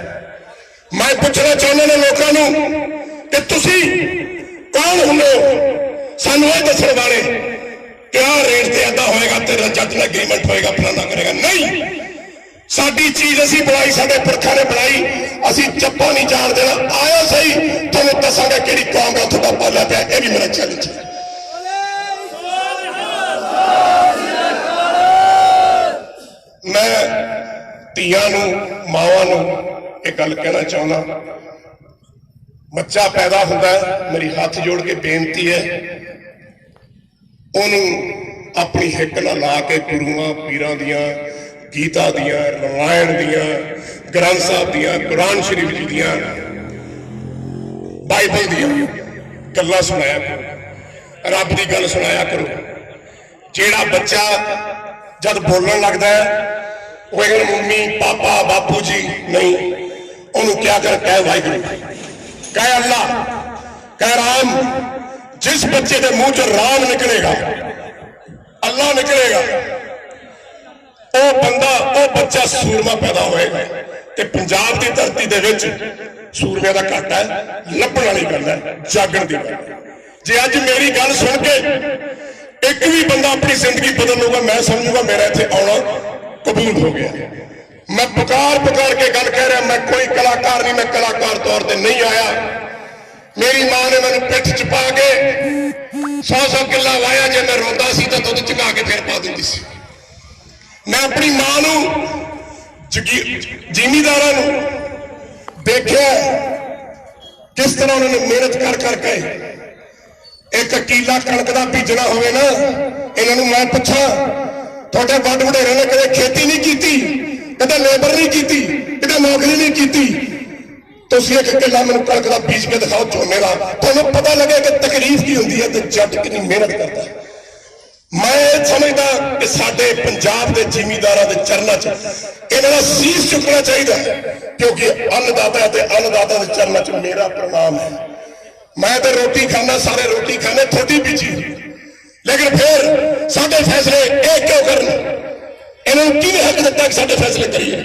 ਮੈਂ ਪੁੱਛਣਾ ਚਾਹੁੰਦਾ ਨੇ ਲੋਕਾਂ ਨੂੰ ਕਿ ਤੁਸੀਂ ਕੌਣ ਹੁੰਦੇ ਹੋ? ਸਾਨੂੰ ਇਹ ਦੱਸਣ ਵਾਲੇ ਕਿਆ ਰੇਟ ਤੇ ਏਦਾਂ ਹੋਏਗਾ ਤੇਰਾ ਜੱਜ ਨਾਲ ਐਗਰੀਮੈਂਟ ਹੋਏਗਾ ਫਲਾਣਾ ਕਰੇਗਾ। ਨਹੀਂ! ਸਾਡੀ ਚੀਜ਼ ਅਸੀਂ ਬਣਾਈ, ਸਾਡੇ ਪੁਰਖਾਂ ਨੇ ਬਣਾਈ। ਅਸੀਂ ਚੱਪਾ ਨਹੀਂ ਜਾਣ ਦੇਣਾ। ਆਇਓ ਸਹੀ, ਤੁਹਾਨੂੰ ਦੱਸਾਂਗਾ ਕਿਹੜੀ ਕੌਮ ਦਾ ਤੁਹਾਡਾ ਪਾਲਿਆ ਪਿਆ। ਇਹ ਵੀ ਮੇਰਾ ਚੈਲੰਜ ਹੈ। ਮੈਂ ਧੀਆਂ ਨੂੰ, ਮਾਵਾਂ ਨੂੰ ਇਹ ਗੱਲ ਕਹਿਣਾ ਚਾਹੁੰਦਾ। ਬੱਚਾ ਪੈਦਾ ਹੁੰਦਾ ਮੇਰੀ ਹੱਥ ਜੋੜ ਕੇ ਬੇਨਤੀ ਹੈ। ਉਹਨੂੰ ਆਪਣੀ ਹਿੱਕ ਨਾਲ ਲਾ ਕੇ ਗੁਰੂਆਂ, ਪੀਰਾਂ ਦੀਆਂ ਗੀਤਾ ਦੀਆਂ, ਰਮਾਇਣ ਦੀਆਂ, ਗ੍ਰੰਥ ਸਾਹਿਬ ਦੀਆਂ, ਕੁਰਾਨ ਸ਼ਰੀਫ ਜੀ ਦੀਆਂ, ਬਾਈਬਲ ਦੀਆਂ ਗੱਲਾਂ ਸੁਣਾਇਆ ਕਰੋ। ਰੱਬ ਦੀ ਗੱਲ ਸੁਣਾਇਆ ਕਰੋ। ਜਿਹੜਾ ਬੱਚਾ ਜਦ ਬੋਲਣ ਲੱਗਦਾ ਹੈ, ਉਹ ਇਹ ਮੰਮੀ, ਪਾਪਾ, ਬਾਪੂ ਜੀ, ਨਹੀਂ। ਉਹਨੂੰ ਕਿਆ ਕਰ, ਕਹਿ ਵਾਹਿਗੁਰੂ। ਕਹਿ ਅੱਲਾ, ਕਹਿ ਰਾਮ, ਜਿਸ ਬੱਚੇ ਦੇ ਮੂੰਹ ਚੋਂ ਰਾਮ ਨਿਕਲੇਗਾ, ਅੱਲਾ ਨਿਕਲੇਗਾ। ਉਹ ਬੰਦਾ, ਉਹ ਬੱਚਾ ਸੂਰਮਾ ਪੈਦਾ ਹੋਏਗਾ। ਤੇ ਪੰਜਾਬ ਦੀ ਧਰਤੀ ਦੇ ਵਿੱਚ ਸੂਰਮੇ ਦਾ ਘਾਟਾ ਹੈ, ਲੱਭਣ ਵਾਲੀ ਗੱਲ ਹੈ, ਜਾਗਣ ਦੀ ਗੱਲ ਹੈ। ਜੇ ਅੱਜ ਮੇਰੀ ਗੱਲ ਸੁਣ ਕੇ ਇੱਕ ਵੀ ਬੰਦਾ ਆਪਣੀ ਜ਼ਿੰਦਗੀ ਬਦਲ ਲੂਗਾ ਮੈਂ ਸਮਝੂਗਾ ਮੇਰਾ ਇੱਥੇ ਆਉਣਾ ਕਬੂਲ ਹੋ ਗਿਆ। ਮੈਂ ਪੁਕਾਰ ਪੁਕਾਰ ਕੇ ਗੱਲ ਕਹਿ ਰਿਹਾ, ਮੈਂ ਕੋਈ ਕਲਾਕਾਰ ਨਹੀਂ, ਮੈਂ ਕਲਾਕਾਰ ਤੌਰ ਤੇ ਨਹੀਂ ਆਇਆ। ਮੇਰੀ ਮਾਂ ਨੇ ਮੈਨੂੰ ਪਿੱਠ 'ਚ ਪਾ ਕੇ ਸੌ ਸੌ ਕਿੱਲਾ ਲਾਇਆ ਜੇ ਮੈਂ ਰੋਂਦਾ ਸੀ ਤਾਂ ਦੁੱਧ ਚੁਕਾ ਕੇ ਫਿਰ ਪਾ ਦਿੰਦੀ ਸੀ। ਮੈਂ ਆਪਣੀ ਮਾਂ ਨੂੰ, ਜਗੀ- ਜ਼ਿਮੀਂਦਾਰਾਂ ਨੂੰ ਦੇਖਿਆ ਕਿਸ ਤਰ੍ਹਾਂ ਉਹਨਾਂ ਨੇ ਮਿਹਨਤ ਕਰ ਕਰਕੇ ਇੱਕ ਕੀਲਾ ਕਣਕ ਦਾ ਬੀਜਣਾ ਹੋਵੇ ਨਾ, ਇਹਨਾਂ ਨੂੰ ਮੈਂ ਪੁੱਛਾਂ, ਤੁਹਾਡੇ ਵੱਡ ਵਡੇਰੇ ਨੇ ਕਦੇ ਖੇਤੀ ਨਹੀਂ ਕੀਤੀ, ਕਦੇ ਲੇਬਰ ਨਹੀਂ ਕੀਤੀ, ਕਦੇ ਨੌਕਰੀ ਨਹੀਂ ਕੀਤੀ। ਤੁਸੀਂ ਇੱਕ ਕਿੱਲਾ ਮੈਨੂੰ ਕਣਕ ਦਾ ਬੀਜ ਕੇ ਦਿਖਾਓ, ਝੋਨੇ ਦਾ। ਤੁਹਾਨੂੰ ਪਤਾ ਲੱਗੇ ਕਿ ਤਕਲੀਫ ਕੀ ਹੁੰਦੀ ਹੈ ਤੇ ਜੱਟ ਕਿੰਨੀ ਮਿਹਨਤ ਕਰਦਾ ਹੈ। ਮੈਂ ਇਹ ਸਮਝਦਾ ਕਿ ਸਾਡੇ ਪੰਜਾਬ ਦੇ ਜ਼ਿਮੀਂਦਾਰਾਂ ਦੇ ਚਰਨਾਂ 'ਚ ਇਹਨਾਂ ਦਾ ਸੀਸ ਚੁੱਕਣਾ ਚਾਹੀਦਾ ਹੈ, ਕਿਉਂਕਿ ਅੰਨਦਾਤਾ ਤੇ ਅੰਨਦਾਤਾ ਦੇ ਚਰਨਾਂ 'ਚ ਮੇਰਾ ਪ੍ਰਣਾਮ ਹੈ। ਮੈਂ ਤੇ ਰੋਟੀ ਖਾਣਾ ਸਾਰੇ ਰੋਟੀ ਖਾਣੇ ਥੋੜੀ ਬੀਜੀ। ਲੇਕਿਨ ਫਿਰ ਸਾਡੇ ਫੈਸਲੇ ਇਹ ਕਿਉਂ ਕਰਨ? ਇਹਨਾਂ ਨੂੰ ਕਿਹਨੇ ਹੱਕ ਦਿੱਤਾ ਕਿ ਸਾਡੇ ਫੈਸਲੇ ਕਰੀਏ?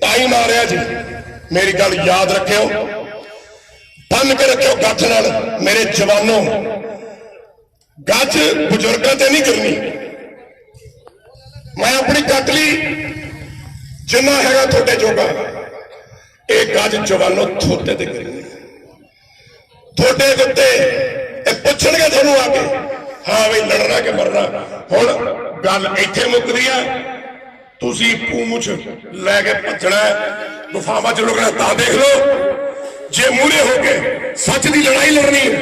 ਟਾਈਮ ਆ ਰਿਹਾ ਜੀ ਮੇਰੀ ਗੱਲ ਯਾਦ ਰੱਖਿਓ। ਬੰਨ ਕੇ ਰੱਖਿਓ ਗੱਠ ਨਾਲ ਮੇਰੇ ਜਵਾਨੋ। ਗੱਜ ਬਜ਼ੁਰਗਾਂ ਤੇ ਨਹੀਂ ਕਰਨੀ ਮੈਂ ਆਪਣੀ ਕੱਟ ਲਈ ਜਿੰਨਾ ਹੈਗਾ ਤੁਹਾਡੇ ਜੋਗਾ ਇਹ ਗੱਜ ਜਵਾਨੋ ਥੋਤੇ ਤੇ ਕਰਨੀ ਤੁਹਾਡੇ ਦੇ ਇਹ ਪੁੱਛਣਗੇ ਤੁਹਾਨੂੰ ਆ ਕੇ ਹਾਂ ਵੀ ਲੜਨਾ ਕਿ ਮਰਨਾ। ਹੁਣ ਗੱਲ ਇੱਥੇ ਮੁੱਕਦੀ ਆ ਤੁਸੀਂ ਪੂੰਛ ਲੈ ਕੇ ਭੱਜਣਾ ਹੈ, ਗੁਫਾਵਾਂ ਚ ਲੁਕਣਾ ਤਾਂ ਦੇਖ ਲਓ। ਜੇ ਮੂਹਰੇ ਹੋ ਕੇ ਸੱਚ ਦੀ ਲੜਾਈ ਲੜਨੀ ਹੈ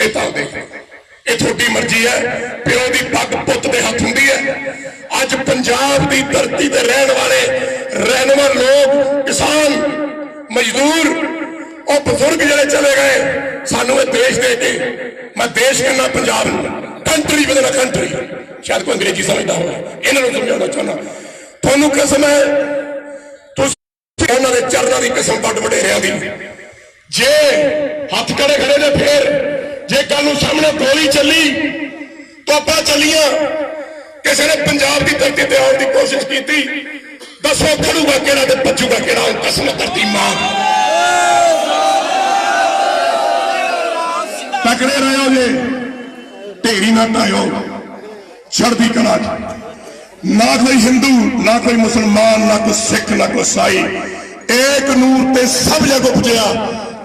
ਇਹ ਤਾਂ ਦੇਖ ਲਓ। ਇਹ ਤੁਹਾਡੀ ਮਰਜ਼ੀ ਹੈ, ਪਿਓ ਦੀ ਪੱਗ ਪੁੱਤ ਦੇ ਹੱਥ ਹੁੰਦੀ ਹੈ। ਅੱਜ ਪੰਜਾਬ ਦੀ ਧਰਤੀ ਤੇ ਰਹਿਣ ਵਾਲੇ ਰਹਿਨਵਰ ਲੋਕ, ਕਿਸਾਨ, ਮਜ਼ਦੂਰ ਉਹ ਬਜ਼ੁਰਗ ਜਿਹੜੇ ਚਲੇ ਗਏ, ਸਾਨੂੰ ਇਹ ਦੇਸ਼ ਦੇ ਕੇ, ਮੈਂ ਦੇਸ਼ ਕਹਿੰਦਾ ਪੰਜਾਬ ਨੂੰ ਕੰਟਰੀ ਵਿਦਨ ਕੰਟਰੀ ਸ਼ਾਇਦ ਕੋਈ ਅੰਗਰੇਜ਼ੀ ਸਮਝਦਾ ਹੋਵੇ, ਇਹਨਾਂ ਨੂੰ ਸਮਝਾਉਣਾ ਚਾਹੁੰਦਾ। ਤੁਹਾਨੂੰ ਕਸਮ ਹੈ, ਤੁਸੀਂ ਉਹਨਾਂ ਦੇ ਚਰਨਾਂ ਦੀ ਕਸਮ ਵੱਡ ਵਡੇਰਿਆਂ ਦੀ। ਜੇ ਹੱਥ ਕੜੇ ਖੜੇ ਨੇ ਫੇਰ ਜੇ ਕੱਲ ਨੂੰ ਸਾਹਮਣੇ ਗੋਲੀ ਚੱਲੀ ਤੋਪਾਂ ਚੱਲੀਆਂ। ਕਿਸੇ ਨੇ ਪੰਜਾਬ ਦੀ ਧਰਤੀ ਤੇ ਆਉਣ ਦੀ ਕੋਸ਼ਿਸ਼ ਕੀਤੀ, ਦੱਸੋ ਖੜੂਗਾ ਕਿਹੜਾ ਤੇ ਭੱਜੂਗਾ ਕਿਹੜਾ ਕਸਮ ਧਰਤੀ ਮਾਂ। ਤਕੜੇ ਰਹੋ ਜੇ, ਢੇਰੀ ਨਾ ਢਾਇਓ ਚੜ੍ਹਦੀ ਕਲਾ ਨਾ ਕੋਈ ਹਿੰਦੂ, ਨਾ ਕੋਈ ਮੁਸਲਮਾਨ, ਨਾ ਕੋਈ ਸਿੱਖ, ਨਾ ਕੋਈ ਸਾਈ। ਏਕ ਨੂਰ ਤੇ ਸਭ ਜਗ ਉਪਜਿਆ।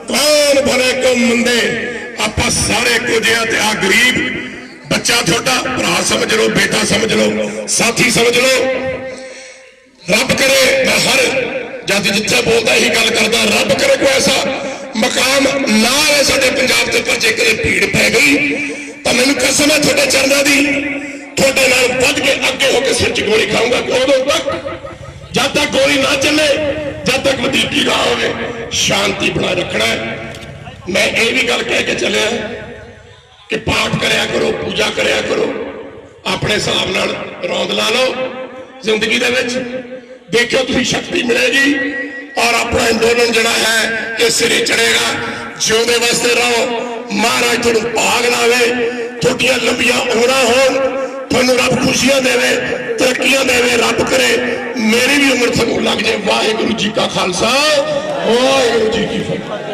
ਕੌਣ ਭਲੇ ਕੋ ਮੰਦੇ ਆਪਾਂ ਸਾਰੇ ਕੁਝਿਆ ਤੇ ਆ ਗਰੀਬ ਬੱਚਾ ਤੁਹਾਡਾ, ਭਰਾ ਸਮਝ ਲਓ, ਬੇਟਾ ਸਮਝ ਲਓ, ਸਾਥੀ ਸਮਝ ਲਓ ਰੱਬ ਕਰੇ, ਮੈਂ ਹਰ ਜਦ ਜਿੱਥੇ ਬੋਲਦਾ ਇਹੀ ਗੱਲ ਕਰਦਾ, ਰੱਬ ਕਰੇ ਕੋਈ ਐਸਾ ਮਕਾਮ ਨਾ ਆਵੇ ਸਾਡੇ ਪੰਜਾਬ ਤੇ, ਪਰ ਜੇ ਕਦੇ ਭੀੜ ਪੈ ਗਈ, ਤਾਂ ਮੈਨੂੰ ਕਸਮ ਹੈ ਤੁਹਾਡੇ ਚਰਨਾਂ ਦੀ, ਤੁਹਾਡੇ ਨਾਲ ਵੱਧ ਕੇ ਅੱਗੇ ਹੋ ਕੇ ਸਿਰ 'ਚ ਗੋਲੀ ਖਾਊਂਗਾ, ਉਦੋਂ ਤੱਕ ਜਦ ਤੱਕ ਗੋਲੀ ਨਾ ਚੱਲੇ, ਜਦ ਤੱਕ ਵਧੀਕੀ ਨਾ ਹੋਵੇ, ਸ਼ਾਂਤੀ ਬਣਾ ਰੱਖਣਾ ਹੈ। ਮੈਂ ਇਹ ਵੀ ਗੱਲ ਕਹਿ ਕੇ ਚੱਲਿਆ ਕਿ ਪਾਠ ਕਰਿਆ ਕਰੋ, ਪੂਜਾ ਕਰਿਆ ਕਰੋ। ਆਪਣੇ ਹਿਸਾਬ ਨਾਲ ਰੌਂਦ ਲਾ ਲਓ ਜ਼ਿੰਦਗੀ ਦੇ ਵਿੱਚ। ਦੇਖਿਓ ਤੁਸੀਂ ਸ਼ਕਤੀ ਮਿਲੇਗੀ ਔਰ ਆਪਣਾ ਅੰਦੋਲਨ ਜਿਹੜਾ ਹੈ ਇਹ ਸਿਰੇ ਚੜੇਗਾ ਜਿਉਂਦੇ ਵਾਸਤੇ ਰਹੋ। ਮਹਾਰਾਜ ਤੁਹਾਨੂੰ ਭਾਗ ਲਾਵੇ। ਤੁਹਾਡੀਆਂ ਲੰਬੀਆਂ ਉਮਰਾਂ ਹੋਣ। ਤੁਹਾਨੂੰ ਰੱਬ ਖੁਸ਼ੀਆਂ ਦੇਵੇ, ਤਰੱਕੀਆਂ ਦੇਵੇ, ਰੱਬ ਕਰੇ। ਮੇਰੀ ਵੀ ਉਮਰ ਤੁਹਾਨੂੰ ਲੱਗ ਜਾਏ। ਵਾਹਿਗੁਰੂ ਜੀ ਕਾ ਖਾਲਸਾ, ਵਾਹਿਗੁਰੂ ਜੀ ਕੀ ਫਤਿਹ।